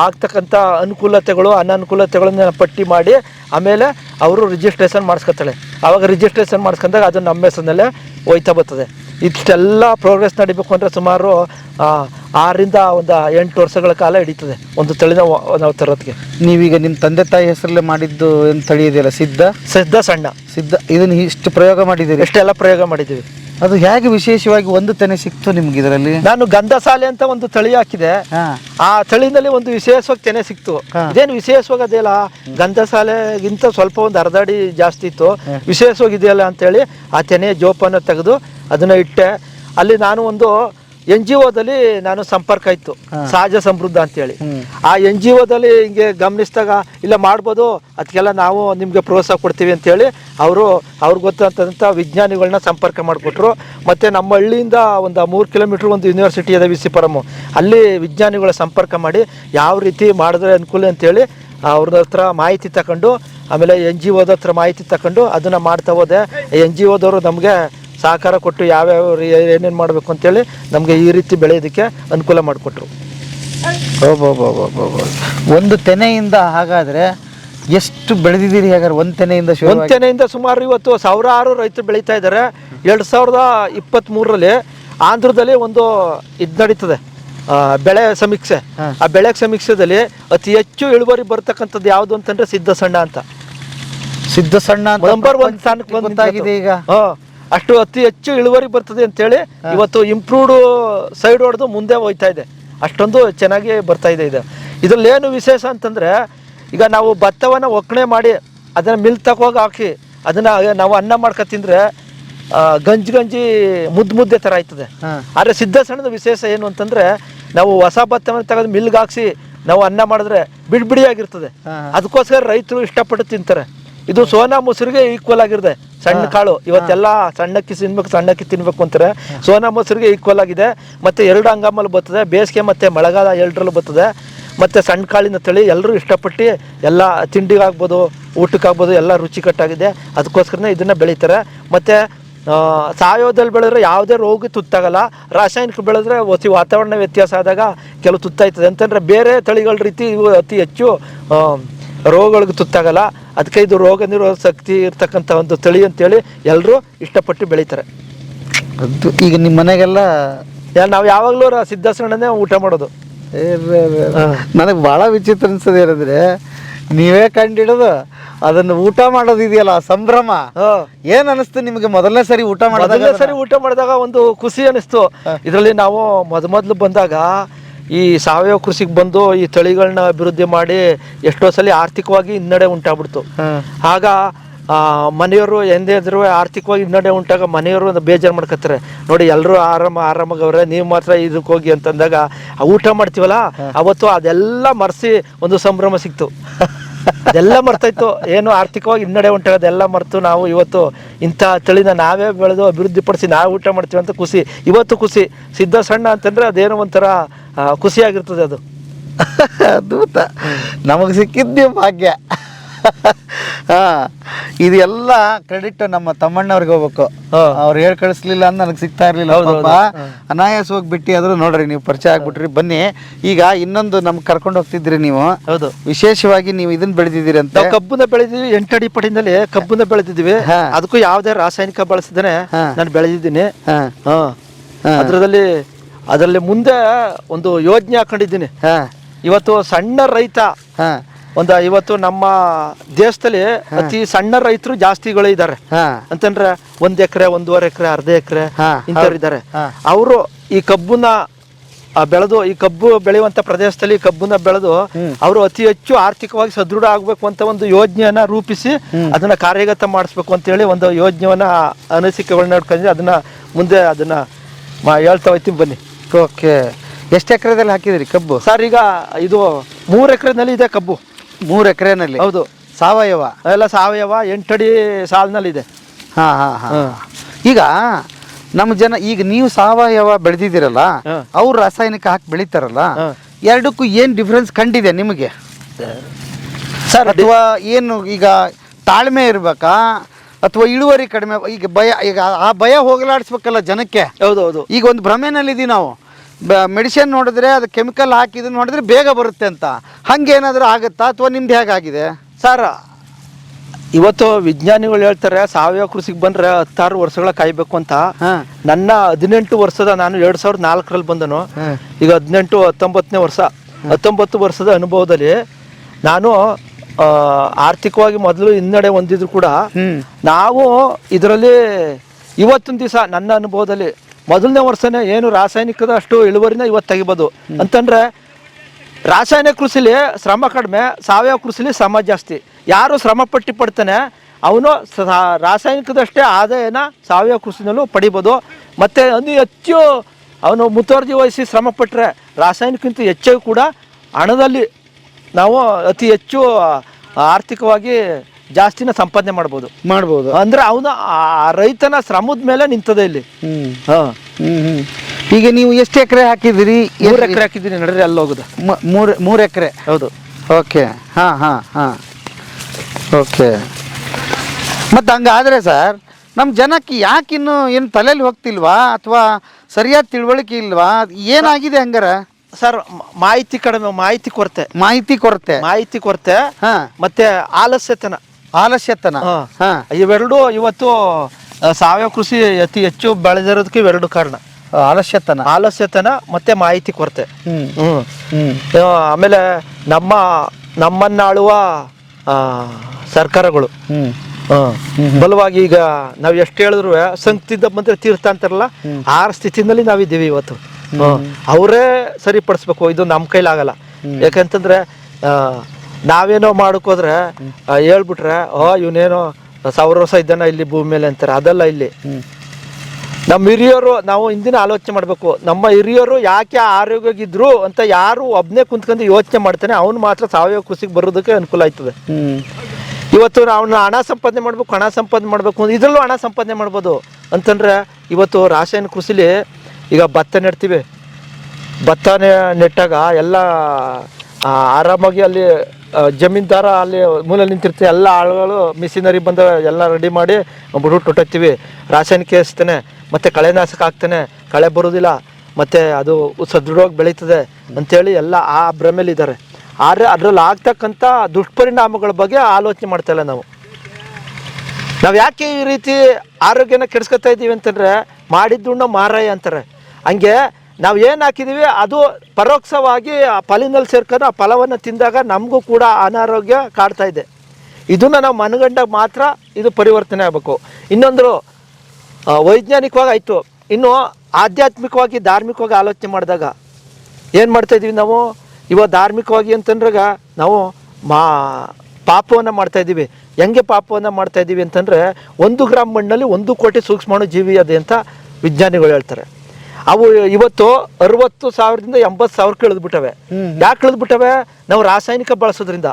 ಆಗ್ತಕ್ಕಂಥ ಅನುಕೂಲತೆಗಳು, ಅನನುಕೂಲತೆಗಳನ್ನ ಪಟ್ಟಿ ಮಾಡಿ, ಆಮೇಲೆ ಅವರು ರಿಜಿಸ್ಟ್ರೇಷನ್ ಮಾಡಿಸ್ಕೊತಾಳೆ ಆವಾಗ ರಿಜಿಸ್ಟ್ರೇಷನ್ ಮಾಡಿಸ್ಕೊಂಡಾಗ ಅದು ನಮ್ಮ ಹೆಸರಿನಲ್ಲೇ ಹೋಯ್ತಾ ಬರ್ತದೆ. ಇಷ್ಟೆಲ್ಲ ಪ್ರೋಗ್ರೆಸ್ ನಡಿಬೇಕು ಅಂದರೆ ಸುಮಾರು ಆರರಿಂದ ಒಂದು ಎಂಟು ವರ್ಷಗಳ ಕಾಲ ಹಿಡಿತದೆ. ಒಂದು ತಳಿನ ನಾವು ತರೋದಕ್ಕೆ ನೀವೀಗ ನಿಮ್ಮ ತಂದೆ ತಾಯಿ ಹೆಸರಲ್ಲೇ ಮಾಡಿದ್ದು ಏನು ತಳಿ ಇದೆಯಲ್ಲ ಸಿದ್ಧ ಸಿದ್ಧ ಸಣ್ಣ. ಸಿದ್ಧ ಇದನ್ನು ಇಷ್ಟು ಪ್ರಯೋಗ ಮಾಡಿದ್ದೀರಿ? ಇಷ್ಟೆಲ್ಲ ಪ್ರಯೋಗ ಮಾಡಿದ್ದೀವಿ. ಅದು ಹೇಗೆ ವಿಶೇಷವಾಗಿ ಒಂದು ತೆನೆ ಸಿಕ್ತು ನಿಮ್ಗೆ ಇದರಲ್ಲಿ? ನಾನು ಗಂಧಸಾಲೆ ಅಂತ ಒಂದು ತಳಿ ಹಾಕಿದೆ. ಆ ತಳಿನಲ್ಲಿ ಒಂದು ವಿಶೇಷವಾಗಿ ತೆನೆ ಸಿಕ್ತು. ಇದೇನು ವಿಶೇಷವಾಗಿ ಅದೇಲ್ಲ? ಗಂಧಸಾಲೆಗಿಂತ ಸ್ವಲ್ಪ ಒಂದು ಅರ್ಧ ಅಡಿ ಜಾಸ್ತಿ ಇತ್ತು. ವಿಶೇಷವಾಗಿ ಇದೆಯಲ್ಲ ಅಂತೇಳಿ ಆ ತೆನೆ ಜೋಪಾನ ತೆಗೆದು ಅದನ್ನ ಇಟ್ಟೆ. ಅಲ್ಲಿ ನಾನು ಒಂದು ಎನ್ ಜಿ ಒದಲ್ಲಿ ನಾನು ಸಂಪರ್ಕ ಇತ್ತು ಸಹಜ ಸಮೃದ್ಧ ಅಂತೇಳಿ. ಆ ಎನ್ ಜಿ ಒದಲ್ಲಿ ಹಿಂಗೆ ಗಮನಿಸಿದಾಗ ಇಲ್ಲ ಮಾಡ್ಬೋದು ಅದಕ್ಕೆಲ್ಲ ನಾವು ನಿಮಗೆ ಪ್ರೋತ್ಸಾಹ ಕೊಡ್ತೀವಿ ಅಂತೇಳಿ ಅವರು ಅವ್ರಿಗೆ ಗೊತ್ತಂತ ವಿಜ್ಞಾನಿಗಳನ್ನ ಸಂಪರ್ಕ ಮಾಡಿಕೊಟ್ರು. ಮತ್ತು ನಮ್ಮ ಹಳ್ಳಿಯಿಂದ ಒಂದು ಮೂರು ಕಿಲೋಮೀಟ್ರ್ ಒಂದು ಯೂನಿವರ್ಸಿಟಿ ಇದೆ ವಿ ಸಿ ಪರಮು. ಅಲ್ಲಿ ವಿಜ್ಞಾನಿಗಳ ಸಂಪರ್ಕ ಮಾಡಿ ಯಾವ ರೀತಿ ಮಾಡಿದ್ರೆ ಅನುಕೂಲ ಅಂತೇಳಿ ಅವ್ರ ಹತ್ರ ಮಾಹಿತಿ ತಗೊಂಡು ಆಮೇಲೆ ಎನ್ ಜಿ ಒದ ಹತ್ರ ಮಾಹಿತಿ ತಗೊಂಡು ಅದನ್ನು ಮಾಡ್ತಾ ಹೋದೆ. ಎನ್ ಜಿ ಒದವರು ನಮಗೆ ಸಹಕಾರ ಕೊಟ್ಟು ಯಾವ್ಯಾವ ಏನೇನು ಮಾಡಬೇಕು ಅಂತೇಳಿ ನಮಗೆ ಈ ರೀತಿ ಬೆಳೆಯೋದಕ್ಕೆ ಅನುಕೂಲ ಮಾಡಿಕೊಟ್ರು. ಒಂದು ತೆನೆಯಿಂದ ಹಾಗಾದರೆ ಎಷ್ಟು ಬೆಳೆದಿದ್ದೀರಿ ಹಾಗಾದ್ರೆ ಒಂದು ತೆನೆಯಿಂದ ಒಂದು ತೆನೆಯಿಂದ ಸುಮಾರು ಇವತ್ತು ಸಾವಿರಾರು ರೈತರು ಬೆಳೀತಾ ಇದ್ದಾರೆ ಎರಡು ಸಾವಿರದ ಇಪ್ಪತ್ತ್ಮೂರರಲ್ಲಿ ಆಂಧ್ರದಲ್ಲಿ ಒಂದು ಇದು ನಡೀತದೆ ಬೆಳೆ ಸಮೀಕ್ಷೆ ಆ ಬೆಳೆ ಸಮೀಕ್ಷೆದಲ್ಲಿ ಅತಿ ಹೆಚ್ಚು ಇಳುವರಿ ಬರ್ತಕ್ಕಂಥದ್ದು ಯಾವುದು ಅಂತಂದ್ರೆ ಸಿದ್ಧ ಸಣ್ಣ ಅಂತ ಸಿದ್ಧ ಸಣ್ಣ ನಂಬರ್ ಒನ್ ಸ್ಥಾನಕ್ಕೆ ಬಂದಾಗಿದೆ ಈಗ ಅಷ್ಟು ಅತಿ ಹೆಚ್ಚು ಇಳುವರಿ ಬರ್ತದೆ ಅಂತೇಳಿ ಇವತ್ತು ಇಂಪ್ರೂವ್ಡ್ ಸೈಡ್ ಹೊಡೆದು ಮುಂದೆ ಹೋಯ್ತಾ ಇದೆ. ಅಷ್ಟೊಂದು ಚೆನ್ನಾಗಿ ಬರ್ತಾ ಇದೆ ಇದು. ಇದ್ರಲ್ಲಿ ಏನು ವಿಶೇಷ ಅಂತಂದ್ರೆ ಈಗ ನಾವು ಭತ್ತವನ್ನು ಒಕ್ಕಣೆ ಮಾಡಿ ಅದನ್ನ ಮಿಲ್ ತಗೋಗಿ ಹಾಕಿ ಅದನ್ನ ನಾವು ಅನ್ನ ಮಾಡ್ಕೊ ತಿಂದ್ರೆ ಗಂಜಿ ಗಂಜಿ ಮುದ್ದು ಮುದ್ದೆ ಥರ ಆಯ್ತದೆ. ಆದರೆ ಸಿದ್ಧ ಸಣ್ಣದ ವಿಶೇಷ ಏನು ಅಂತಂದ್ರೆ ನಾವು ಹೊಸ ಭತ್ತವನ್ನು ತೆಗೆದು ಮಿಲ್ಗೆ ಹಾಕ್ಸಿ ನಾವು ಅನ್ನ ಮಾಡಿದ್ರೆ ಬಿಡ್ಬಿಡಿಯಾಗಿರ್ತದೆ ಅದಕ್ಕೋಸ್ಕರ ರೈತರು ಇಷ್ಟಪಟ್ಟು ತಿಂತಾರೆ. ಇದು ಸೋನಾ ಮೊಸರಿಗೆ ಈಕ್ವಲ್ ಆಗಿರುತ್ತೆ ಸಣ್ಣ ಕಾಳು. ಇವತ್ತೆಲ್ಲ ಸಣ್ಣಕ್ಕಿ ತಿನ್ಬೇಕು ಸಣ್ಣಕ್ಕಿ ತಿನ್ಬೇಕು ಅಂತಾರೆ. ಸೋನಾ ಮೊಸರಿಗೆ ಈಕ್ವಲ್ ಆಗಿದೆ. ಮತ್ತೆ ಎರಡು ಹಂಗಾಮಲ್ಲಿ ಬರ್ತದೆ. ಬೇಸಿಗೆ ಮತ್ತೆ ಮಳೆಗಾಲ ಎರಡರಲ್ಲೂ ಬರ್ತದೆ. ಮತ್ತೆ ಸಣ್ಣ ಕಾಳಿನ ತಳಿ ಎಲ್ಲರೂ ಇಷ್ಟಪಟ್ಟು ಎಲ್ಲ ತಿಂಡಿಗಾಗ್ಬೋದು ಊಟಕ್ಕಾಗ್ಬೋದು ಎಲ್ಲ ರುಚಿಕಟ್ಟಾಗಿದೆ. ಅದಕ್ಕೋಸ್ಕರನೇ ಇದನ್ನ ಬೆಳೀತಾರೆ. ಮತ್ತೆ ಸಾವಯವದಲ್ಲಿ ಬೆಳೆದ್ರೆ ಯಾವುದೇ ರೋಗ ತುತ್ತಾಗಲ್ಲ. ರಾಸಾಯನಿಕ ಬೆಳೆದ್ರೆ ಅತಿ ವಾತಾವರಣ ವ್ಯತ್ಯಾಸ ಆದಾಗ ಕೆಲವು ತುತ್ತಾಯ್ತದೆ. ಅಂತಂದ್ರೆ ಬೇರೆ ತಳಿಗಳ ರೀತಿ ಇವು ಅತಿ ಹೆಚ್ಚು ರೋಗಗಳಿಗೆ ತುತ್ತಾಗಲ್ಲ. ಅದಕ್ಕೆ ಇದು ರೋಗ ನಿರೋಧ ಶಕ್ತಿ ಇರ್ತಕ್ಕಂಥ ಒಂದು ತಳಿ ಅಂತೇಳಿ ಎಲ್ಲರೂ ಇಷ್ಟಪಟ್ಟು ಬೆಳೀತಾರೆ. ಅದು ಈಗ ನಿಮ್ಮ ಮನೆಗೆಲ್ಲ ಯಾ- ನಾವು ಯಾವಾಗಲೂ ಸಿದ್ಧಾಸಣ್ಣನೇ ಊಟ ಮಾಡೋದು. ನನಗೆ ಭಾಳ ವಿಚಿತ್ರ ಅನ್ಸೋದು ಏನಂದ್ರೆ ನೀವೇ ಕಂಡಿಡೋದು ಅದನ್ನು ಊಟ ಮಾಡೋದು ಇದೆಯಲ್ಲ ಸಂಭ್ರಮ. ಏನು ಏನ್ ಅನಿಸ್ತು ನಿಮಗೆ? ಮೊದಲನೇ ಸರಿ ಊಟ ಮೊದಲನೇ ಮಾಡೋದಾಗ ಸರಿ ಊಟ ಮಾಡಿದಾಗ ಒಂದು ಖುಷಿ ಅನಿಸ್ತು. ಇದರಲ್ಲಿ ನಾವು ಮೊದ ಮೊದಲು ಬಂದಾಗ ಈ ಸಾವಯವ ಕೃಷಿಗೆ ಬಂದು ಈ ತಳಿಗಳನ್ನ ಅಭಿವೃದ್ಧಿ ಮಾಡಿ ಎಷ್ಟೋ ಸಲ ಆರ್ಥಿಕವಾಗಿ ಹಿನ್ನಡೆ ಉಂಟಾಗ್ಬಿಡ್ತು. ಆಗ ಆ, ಮನೆಯವರು ಎಂದೇ ಇದ್ರು ಆರ್ಥಿಕವಾಗಿ ಹಿನ್ನಡೆ ಉಂಟಾಗ ಮನೆಯವರು ಒಂದು ಬೇಜಾರು ಮಾಡ್ಕೊತಾರೆ ನೋಡಿ ಎಲ್ಲರೂ ಆರಾಮ ಆರಾಮಾಗವ್ರೆ ನೀವು ಮಾತ್ರ ಇದಕ್ಕೆ ಹೋಗಿ ಅಂತಂದಾಗ ಊಟ ಮಾಡ್ತೀವಲ್ಲ ಅವತ್ತು ಅದೆಲ್ಲ ಮರೆಸಿ ಒಂದು ಸಂಭ್ರಮ ಸಿಕ್ತು. <laughs> ಅದೆಲ್ಲ ಮರ್ತೈತು ಏನು ಆರ್ಥಿಕವಾಗಿ ಹಿನ್ನಡೆ ಉಂಟಾಗ ಅದೆಲ್ಲ ಮರೆತು ನಾವು ಇವತ್ತು ಇಂಥ ತಳಿನ ನಾವೇ ಬೆಳೆದು ಅಭಿವೃದ್ಧಿಪಡಿಸಿ ನಾವು ಊಟ ಮಾಡ್ತೀವಿ ಅಂತ ಖುಷಿ. ಇವತ್ತು ಖುಷಿ. ಸಿದ್ಧ ಸಣ್ಣ ಅಂತಂದ್ರೆ ಅದೇನೋ ಒಂಥರ ಖುಷಿಯಾಗಿರ್ತದೆ ಅದು. ಅದ್ಭುತ. ನಮಗೆ ಸಿಕ್ಕಿದ್ದೇ ಭಾಗ್ಯ. ಹಾ. ಇದೆಲ್ಲ ಕ್ರೆಡಿಟ್ ನಮ್ಮ ತಮ್ಮಣ್ಣವ್ರಿಗೆ ಹೋಗ್ಬೇಕು. ಅವ್ರು ಹೇಳಿ ಕಳಿಸ್ಲಿಲ್ಲ ಅಂತ ನನಗೆ ಸಿಗ್ತಾ ಇರ್ಲಿಲ್ಲ. ಹೌದು, ಹೋಗಿ ಬಿಟ್ಟು ಆದ್ರೂ ನೋಡ್ರಿ ನೀವು ಪರಿಚಯ ಆಗ್ಬಿಟ್ರಿ. ಬನ್ನಿ ಈಗ ಇನ್ನೊಂದು ನಮ್ಗೆ ಕರ್ಕೊಂಡು ಹೋಗ್ತಿದ್ರಿ ನೀವು. ಹೌದು. ವಿಶೇಷವಾಗಿ ನೀವು ಇದನ್ನ ಬೆಳೆದಿದ್ದೀರಿ ಅಂತ. ಕಬ್ಬನ್ನ ಬೆಳೆದಿದ್ವಿ ಎಂಟಡಿ ಪಟ್ಟಿನಲ್ಲಿ ಕಬ್ಬನ್ನ ಬೆಳೆದಿದ್ವಿ ಹಾ. ಅದಕ್ಕೂ ಯಾವ್ದೇ ರಾಸಾಯನಿಕ ಬಳಸಿದ್ರೆ ಹಾ. ನಾನು ಬೆಳೆದಿದ್ದೀನಿ. ಹಾ. ಅದರಲ್ಲಿ ಅದರಲ್ಲಿ ಮುಂದೆ ಒಂದು ಯೋಜನೆ ಹಾಕೊಂಡಿದ್ದೀನಿ. ಹಾ. ಇವತ್ತು ಸಣ್ಣ ರೈತ ಹಾ. ಒಂದು ಇವತ್ತು ನಮ್ಮ ದೇಶದಲ್ಲಿ ಅತಿ ಸಣ್ಣ ರೈತರು ಜಾಸ್ತಿಗಳು ಇದ್ದಾರೆ ಅಂತಂದ್ರೆ ಒಂದ್ ಎಕರೆ ಒಂದೂವರೆ ಎಕರೆ ಅರ್ಧ ಎಕರೆ ಇಂಥವ್ರು ಇದ್ದಾರೆ ಅವರು ಈ ಕಬ್ಬುನ ಬೆಳೆದು ಈ ಕಬ್ಬು ಬೆಳೆಯುವಂತ ಪ್ರದೇಶದಲ್ಲಿ ಕಬ್ಬುನ ಬೆಳೆದು ಅವರು ಅತಿ ಹೆಚ್ಚು ಆರ್ಥಿಕವಾಗಿ ಸದೃಢ ಆಗ್ಬೇಕು ಅಂತ ಒಂದು ಯೋಜನೆಯನ್ನ ರೂಪಿಸಿ ಅದನ್ನ ಕಾರ್ಯಗತ ಮಾಡಿಸ್ಬೇಕು ಅಂತ ಹೇಳಿ ಒಂದು ಯೋಜನೆಯನ್ನ ಅನಿಸಿಕೆಗಳನ್ನ ನೋಡ್ಕೊಂಡ್ರೆ ಅದನ್ನ ಮುಂದೆ ಅದನ್ನ ಹೇಳ್ತಾ ಹೋಯ್ತೀನಿ ಬನ್ನಿ. ಓಕೆ. ಎಷ್ಟು ಎಕರೆದಲ್ಲಿ ಹಾಕಿದಿರಿ ಕಬ್ಬು? ಸರ್ ಈಗ ಇದು ಮೂರು ಎಕರೆನಲ್ಲಿ ಇದೆ ಕಬ್ಬು. ಮೂರು ಎಕರೆನಲ್ಲಿ. ಹೌದು. ಸಾವಯವ. ಎಲ್ಲ ಸಾವಯವ ಎಂಟಡಿ ಸಾಲಿನಲ್ಲಿ ಇದೆ ಹಾ ಹಾ ಹಾ. ಈಗ ನಮ್ಮ ಜನ ಈಗ ನೀವು ಸಾವಯವ ಬೆಳೆದಿದ್ದೀರಲ್ಲ. ಅವ್ರು ರಾಸಾಯನಿಕ ಹಾಕಿ ಬೆಳಿತಾರಲ್ಲ ಎರಡಕ್ಕೂ ಏನು ಡಿಫ್ರೆನ್ಸ್ ಕಂಡಿದೆ ನಿಮಗೆ? ಸರ್ ಅಥವಾ ಏನು ಈಗ ತಾಳ್ಮೆ ಇರ್ಬೇಕಾ? ಅಥವಾ ಇಳುವರಿ ಕಡಿಮೆ ಈಗ ಭಯ ಈಗ ಆ ಭಯ ಹೋಗಲಾಡಿಸ್ಬೇಕಲ್ಲ ಜನಕ್ಕೆ? ಹೌದು ಹೌದು. ಈಗ ಒಂದು ಭ್ರಮೆನಲ್ಲಿದ್ದೀವಿ ನಾವು. ಮೆಡಿಸಿನ್ ನೋಡಿದ್ರೆ ಅದು ಕೆಮಿಕಲ್ ಹಾಕಿದ್ದು ನೋಡಿದ್ರೆ ಬೇಗ ಬರುತ್ತೆ ಅಂತ. ಹಂಗೇನಾದರೂ ಆಗುತ್ತಾ? ಅಥವಾ ನಿಮ್ದು ಹೇಗಾಗಿದೆ? ಸರ್ ಇವತ್ತು ವಿಜ್ಞಾನಿಗಳು ಹೇಳ್ತಾರೆ ಸಾವಯವ ಕೃಷಿಗೆ ಬಂದ್ರೆ ಹತ್ತಾರು ವರ್ಷಗಳ ಕಾಯ್ಬೇಕು ಅಂತ. ನನ್ನ ಹದಿನೆಂಟು ವರ್ಷದ ನಾನು ಎರಡ್ ಸಾವಿರದ ನಾಲ್ಕರಲ್ಲಿ ಬಂದನು. ಈಗ ಹದಿನೆಂಟು ಹತ್ತೊಂಬತ್ತನೇ ವರ್ಷ. ಹತ್ತೊಂಬತ್ತು ವರ್ಷದ ಅನುಭವದಲ್ಲಿ ನಾನು ಆರ್ಥಿಕವಾಗಿ ಮೊದಲು ಹಿನ್ನಡೆ ಹೊಂದಿದ್ರು ಕೂಡ ನಾವು ಇದರಲ್ಲಿ ಇವತ್ತೊಂದು ದಿವಸ ನನ್ನ ಅನುಭವದಲ್ಲಿ ಮೊದಲನೇ ವರ್ಷನೇ ಏನು ರಾಸಾಯನಿಕದ ಅಷ್ಟು ಇಳುವರಿನ ಇವತ್ತು ತೆಗಿಬೋದು. ಅಂತಂದ್ರೆ ರಾಸಾಯನಿಕ ಕೃಷಿಲಿ ಶ್ರಮ ಕಡಿಮೆ, ಸಾವಯವ ಕೃಷಿಲಿ ಶ್ರಮ ಜಾಸ್ತಿ. ಯಾರು ಶ್ರಮ ಪಟ್ಟಿ ಪಡ್ತಾನೆ, ಅವನು ರಾಸಾಯನಿಕದಷ್ಟೇ ಆದಾಯನ ಸಾವಯವ ಕೃಷಿನಲ್ಲೂ ಪಡಿಬೋದು. ಮತ್ತು ಅತಿ ಹೆಚ್ಚು ಅವನು ಮುತುವರ್ಜಿ ವಹಿಸಿ ಶ್ರಮ ಪಟ್ಟರೆ ರಾಸಾಯನಿಕಕ್ಕಿಂತ ಹೆಚ್ಚಾಗಿ ಕೂಡ ಹಣದಲ್ಲಿ ನಾವು ಅತಿ ಹೆಚ್ಚು ಆರ್ಥಿಕವಾಗಿ ಜಾಸ್ತಿನ ಸಂಪಾದನೆ ಮಾಡ್ಬೋದು. ಮಾಡ್ಬೋದು. ಅಂದ್ರೆ ಅವನು ಆ ರೈತನ ಶ್ರಮದ ಮೇಲೆ ನಿಂತದೆ ಇಲ್ಲಿ. ಹ್ಮ್. ಹಾಂ. ಹ್ಮ್ ಹ್ಮ್. ಈಗ ನೀವು ಎಷ್ಟು ಎಕರೆ ಹಾಕಿದಿರಿ ಮೂರು ಎಕರೆ ಹಾಕಿದ್ದೀನಿ ನಡ್ರಿ ಅಲ್ಲಿ ಹೋಗುದು. ಮೂರು ಮೂರು ಎಕರೆ? ಹೌದು. ಓಕೆ. ಹಾಂ ಹಾಂ ಹಾಂ. ಓಕೆ. ಮತ್ತು ಹಂಗಾದ್ರೆ ಸರ್ ನಮ್ಮ ಜನಕ್ಕೆ ಯಾಕೆ ಇನ್ನು ಏನು ತಲೆಯಲ್ಲಿ ಹೋಗ್ತಿಲ್ವಾ? ಅಥವಾ ಸರಿಯಾದ ತಿಳುವಳಿಕೆ ಇಲ್ವಾ? ಏನಾಗಿದೆ ಹಂಗಾರ? ಸರ್ ಮ- ಮಾಹಿತಿ ಕಡಿಮೆ ಮಾಹಿತಿ ಕೊರತೆ. ಮಾಹಿತಿ ಕೊರತೆ. ಮಾಹಿತಿ ಕೊರತೆ. ಹಾ. ಮತ್ತೆ ಆಲಸ್ಯತನ. ಆಲಸ್ಯತನ. ಹಾ. ಇವೆರಡು ಇವತ್ತು ಆ, ಸಾವಯವ ಕೃಷಿ ಅತಿ ಹೆಚ್ಚು ಬೆಳೆದಿರೋದಕ್ಕೆ ಇವೆರಡು ಕಾರಣ. ಆಲಸ್ಯತನ. ಆಲಸ್ಯತನ ಮತ್ತೆ ಮಾಹಿತಿ ಕೊರತೆ. ಹ್ಮ್. ಆ, ಆಮೇಲೆ ನಮ್ಮ ನಮ್ಮನ್ನಾಳುವ ಆ, ಸರ್ಕಾರಗಳು. ಹ್ಮ್. ಆ, ಬಲವಾಗಿ ಈಗ ನಾವು ಎಷ್ಟು ಹೇಳಿದ್ರು ಸಂಕ್ತಿದ್ದ ಬಂದ್ರೆ ತೀರ್ಥ ಅಂತಾರಲ್ಲ ಆ ಸ್ಥಿತಿನಲ್ಲಿ ನಾವಿದ್ದೀವಿ ಇವತ್ತು. ಅವರೇ ಸರಿಪಡಿಸ್ಬೇಕು ಇದು ನಮ್ಮ ಕೈಲಾಗಲ್ಲ. ಯಾಕಂತಂದ್ರೆ ಆ, ನಾವೇನೋ ಮಾಡಕ್ಕೋದ್ರೆ ಹೇಳ್ಬಿಟ್ರೆ ಓ ಇವನೇನೋ ಸಾವಿರ ವರ್ಷ ಇದ್ದಾನ ಇಲ್ಲಿ ಭೂಮಿ ಮೇಲೆ ಅಂತಾರೆ. ಅದಲ್ಲ ಇಲ್ಲಿ. ನಮ್ಮ ಹಿರಿಯರು ನಾವು ಹಿಂದಿನ ಆಲೋಚನೆ ಮಾಡಬೇಕು. ನಮ್ಮ ಹಿರಿಯರು ಯಾಕೆ ಆರೋಗ್ಯಗಿದ್ರು ಅಂತ ಯಾರು ಒಬ್ಬನೇ ಕುಂತ್ಕೊಂಡು ಯೋಚನೆ ಮಾಡ್ತಾನೆ ಅವನು ಮಾತ್ರ ಸಾವಯವ ಕೃಷಿಗೆ ಬರೋದಕ್ಕೆ ಅನುಕೂಲ ಆಯ್ತದೆ. ಇವತ್ತು ನಾವು ಹಣ ಸಂಪಾದನೆ ಮಾಡಬೇಕು ಹಣ ಸಂಪಾದನೆ ಮಾಡಬೇಕು ಇದರಲ್ಲೂ ಹಣ ಸಂಪಾದನೆ ಮಾಡ್ಬೋದು. ಅಂತಂದ್ರೆ ಇವತ್ತು ರಾಸಾಯನಿಕ ಕೃಷಿಲಿ ಈಗ ಭತ್ತ ನೆಡ್ತೀವಿ. ಭತ್ತ ನೆಟ್ಟಾಗ ಎಲ್ಲ ಆರಾಮಾಗಿ ಅಲ್ಲಿ ಜಮೀನ್ದಾರ ಅಲ್ಲಿ ಮೂಲ ನಿಂತಿರ್ತೀವಿ. ಎಲ್ಲ ಆಳುಗಳು, ಮಿಷಿನರಿ ಬಂದ ಎಲ್ಲ ರೆಡಿ ಮಾಡಿ ಬಿಟ್ಬಿಟ್ಟು ಹೊಟ್ಟೋಗ್ತೀವಿ ರಾಸಾಯನಿಕ ಹಚ್ತಾನೆ ಮತ್ತು ಕಳೆನಾಶಕ ಹಾಕ್ತಾನೆ ಕಳೆ ಬರೋದಿಲ್ಲ, ಮತ್ತು ಅದು ಸದೃಢವಾಗಿ ಬೆಳೀತದೆ ಅಂಥೇಳಿ ಎಲ್ಲ ಆ ಭ್ರಮೆಲಿದ್ದಾರೆ ಆದರೆ ಅದರಲ್ಲಿ ಆಗ್ತಕ್ಕಂಥ ದುಷ್ಪರಿಣಾಮಗಳ ಬಗ್ಗೆ ಆಲೋಚನೆ ಮಾಡ್ತಾ ಇಲ್ಲ ನಾವು. ನಾವು ಯಾಕೆ ಈ ರೀತಿ ಆರೋಗ್ಯನ ಕೆಡಿಸ್ಕೊತಾ ಇದ್ದೀವಿ ಅಂತಂದರೆ, ಮಾಡಿದ್ದುಣ್ಣ ಮಾರಾಯ ಅಂತಾರೆ. ಹಂಗೆ ನಾವು ಏನು ಹಾಕಿದ್ದೀವಿ ಅದು ಪರೋಕ್ಷವಾಗಿ ಆ ಫಲಿನಲ್ಲಿ ಸೇರ್ಕೊಂಡು ಆ ಫಲವನ್ನು ತಿಂದಾಗ ನಮಗೂ ಕೂಡ ಅನಾರೋಗ್ಯ ಕಾಡ್ತಾ ಇದೆ. ಇದನ್ನು ನಾವು ಮನಗಂಡಾಗ ಮಾತ್ರ ಇದು ಪರಿವರ್ತನೆ ಆಗಬೇಕು. ಇನ್ನೊಂದು ವೈಜ್ಞಾನಿಕವಾಗಿ ಆಯಿತು. ಇನ್ನು ಆಧ್ಯಾತ್ಮಿಕವಾಗಿ, ಧಾರ್ಮಿಕವಾಗಿ ಆಲೋಚನೆ ಮಾಡಿದಾಗ ಏನು ಮಾಡ್ತಾ ಇದೀವಿ ನಾವು? ಇವಾಗ ಧಾರ್ಮಿಕವಾಗಿ ಅಂತಂದ್ರಾಗ ನಾವು ಮಾ, ಪಾಪವನ್ನು ಮಾಡ್ತಾ ಇದ್ದೀವಿ ಹೆಂಗೆ ಪಾಪವನ್ನು ಮಾಡ್ತಾ ಇದ್ದೀವಿ ಅಂತಂದರೆ, ಒಂದು ಗ್ರಾಮ್ ಮಣ್ಣಲ್ಲಿ ಒಂದು ಕೋಟಿ ಸೂಕ್ಷ್ಮಾಣು ಜೀವಿ ಅದೇ ಅಂತ ವಿಜ್ಞಾನಿಗಳು ಹೇಳ್ತಾರೆ. ಅವು ಇವತ್ತು ಅರವತ್ತು ಸಾವಿರದಿಂದ ಎಂಬತ್ತು ಸಾವಿರ ಇಳಿದ್ಬಿಟ್ಟವೆ ಯಾಕೆ ಇಳಿದ್ಬಿಟ್ಟವೆ ನಾವು ರಾಸಾಯನಿಕ ಬಳಸೋದ್ರಿಂದ.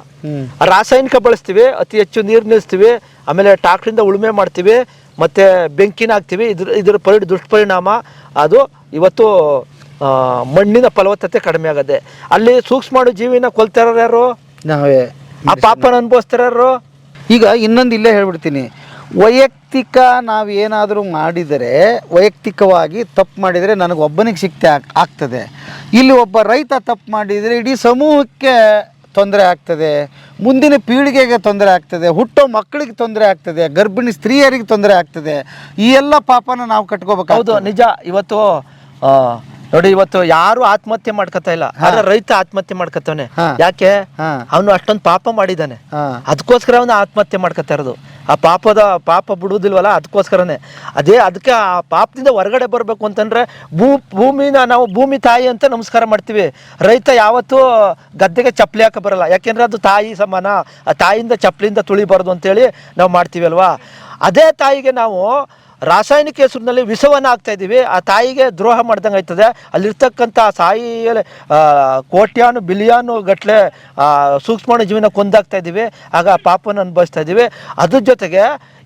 ರಾಸಾಯನಿಕ ಬಳಸ್ತೀವಿ ಅತಿ ಹೆಚ್ಚು ನೀರು ನಿಲ್ಲಿಸ್ತೀವಿ ಆಮೇಲೆ ಟ್ರಾಕ್ಟ್ರಿಂದ ಉಳುಮೆ ಮಾಡ್ತೀವಿ ಮತ್ತೆ ಬೆಂಕಿನ ಹಾಕ್ತೀವಿ ಇದ್ರ ಇದ್ರ ಪರಿ ದುಷ್ಪರಿಣಾಮ ಅದು ಇವತ್ತು ಮಣ್ಣಿನ ಫಲವತ್ತತೆ ಕಡಿಮೆ ಆಗದೆ. ಅಲ್ಲಿ ಸೂಕ್ಷ್ಮಾಣು ಜೀವಿನ ಕೊಲ್ತಾರ ಯಾರು? ನಾವೇ. ಆ ಪಾಪನ ಅನುಭವಿಸ್ತಾರ ಈಗ ಇನ್ನೊಂದು ಇಲ್ಲೇ ಹೇಳ್ಬಿಡ್ತೀನಿ. ವೈಯಕ್ತಿಕ ನಾವು ಏನಾದರೂ ಮಾಡಿದರೆ, ವೈಯಕ್ತಿಕವಾಗಿ ತಪ್ಪು ಮಾಡಿದರೆ ನನಗೆ ಒಬ್ಬನಿಗೆ ಶಿಕ್ಷೆ ಆಗ್, ಆಗ್ತದೆ. ಇಲ್ಲಿ ಒಬ್ಬ ರೈತ ತಪ್ಪು ಮಾಡಿದರೆ ಇಡೀ ಸಮೂಹಕ್ಕೆ ತೊಂದರೆ ಆಗ್ತದೆ. ಮುಂದಿನ ಪೀಳಿಗೆಗೆ ತೊಂದರೆ ಆಗ್ತದೆ. ಹುಟ್ಟೋ ಮಕ್ಕಳಿಗೆ ತೊಂದರೆ ಆಗ್ತದೆ. ಗರ್ಭಿಣಿ ಸ್ತ್ರೀಯರಿಗೆ ತೊಂದರೆ ಆಗ್ತದೆ. ಈ ಎಲ್ಲ ಪಾಪನ ನಾವು ಕಟ್ಕೋಬೇಕು ಹೌದು, ನಿಜ. ಇವತ್ತು ನೋಡಿ ಇವತ್ತು ಯಾರು ಆತ್ಮಹತ್ಯೆ ಮಾಡ್ಕೊತಾ ಇಲ್ಲ. ಆದ್ರೆ ರೈತ ಆತ್ಮಹತ್ಯೆ ಮಾಡ್ಕೊತಾನೆ ಯಾಕೆ. ಅವನು ಅಷ್ಟೊಂದು ಪಾಪ ಮಾಡಿದಾನೆ. ಅದಕ್ಕೋಸ್ಕರ ಅವನು ಆತ್ಮಹತ್ಯೆ ಮಾಡ್ಕೊತಾ ಇರೋದು. ಆ ಪಾಪದ ಪಾಪ ಬಿಡುವುದಿಲ್ವಲ್ಲ ಅದಕ್ಕೋಸ್ಕರನೇ. ಅದೇ ಅದಕ್ಕೆ ಆ ಪಾಪದಿಂದ ಹೊರಗಡೆ ಬರಬೇಕು ಅಂತಂದ್ರೆ ಭೂ ಭೂಮಿನ ನಾವು ಭೂಮಿ ತಾಯಿ ಅಂತ ನಮಸ್ಕಾರ ಮಾಡ್ತೀವಿ. ರೈತ ಯಾವತ್ತೂ ಗದ್ದೆಗೆ ಚಪ್ಪಲಿ ಹಾಕ ಬರಲ್ಲ. ಯಾಕೆಂದ್ರೆ ಅದು ತಾಯಿ ಸಮಾನ. ಆ ತಾಯಿಯಿಂದ ಚಪ್ಪಲಿಯಿಂದ ತುಳಿಬಾರ್ದು ಅಂತೇಳಿ ನಾವು ಮಾಡ್ತೀವಿ ಅಲ್ವಾ? ಅದೇ ತಾಯಿಗೆ ನಾವು ರಾಸಾಯನಿಕ ಹೆಸರಿನಲ್ಲಿ ವಿಷವನ್ನು ಹಾಕ್ತಾ ಇದ್ದೀವಿ. ಆ ತಾಯಿಗೆ ದ್ರೋಹ ಮಾಡ್ದಂಗೆ ಆಯ್ತದೆ. ಅಲ್ಲಿರ್ತಕ್ಕಂಥ ಸಾಯಿಯಲ್ಲಿ ಕೋಟ್ಯಾನು, ಬಿಲಿಯಾನು ಗಟ್ಟಲೆ ಸೂಕ್ಷ್ಮಾಣು ಜೀವನ ಕೊಂದಾಗ್ತಾ ಇದ್ದೀವಿ. ಆಗ ಪಾಪನ ಅನುಭವಿಸ್ತಾ ಇದ್ದೀವಿ. ಅದ್ರ ಜೊತೆಗೆ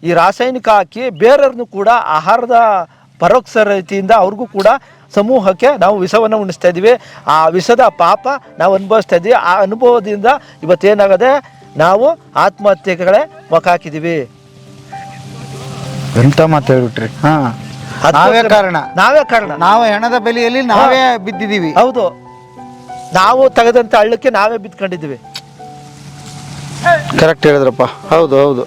ಈ ರಾಸಾಯನಿಕ ಹಾಕಿ ಬೇರೆಯವ್ರನ್ನೂ ಕೂಡ ಆಹಾರದ ಪರೋಕ್ಷ ರೀತಿಯಿಂದ ಅವ್ರಿಗೂ ಕೂಡ ಸಮೂಹಕ್ಕೆ ನಾವು ವಿಷವನ್ನು ಉಣಿಸ್ತಾ ಇದ್ದೀವಿ. ಆ ವಿಷದ ಪಾಪ ನಾವು ಅನುಭವಿಸ್ತಾ ಇದ್ದೀವಿ. ಆ ಅನುಭವದಿಂದ ಇವತ್ತೇನಾಗದೆ ನಾವು ಆತ್ಮಹತ್ಯೆಗಳೇ ಮಕ್ಕಾಕಿದ್ದೀವಿ ಎಂತ ಮಾತು ಹೇಳ್ಬಿಟ್ರಿ? ಹಾ. ನಾವೇ ಕಾರಣ. ನಾವೇ ಕಾರಣ. ನಾವು ಹೆಣದ ಬೆಲೆಯಲ್ಲಿ ನಾವೇ ಬಿದ್ದಿದೀವಿ ಹೌದು. ನಾವು ತೆಗೆದಂತ ಹಳ್ಳಕ್ಕೆ ನಾವೇ ಬಿದ್ಕೊಂಡಿದ್ದೀವಿ ಕರೆಕ್ಟ್ ಹೇಳಿದ್ರಪ್ಪ. ಹೌದು ಹೌದು.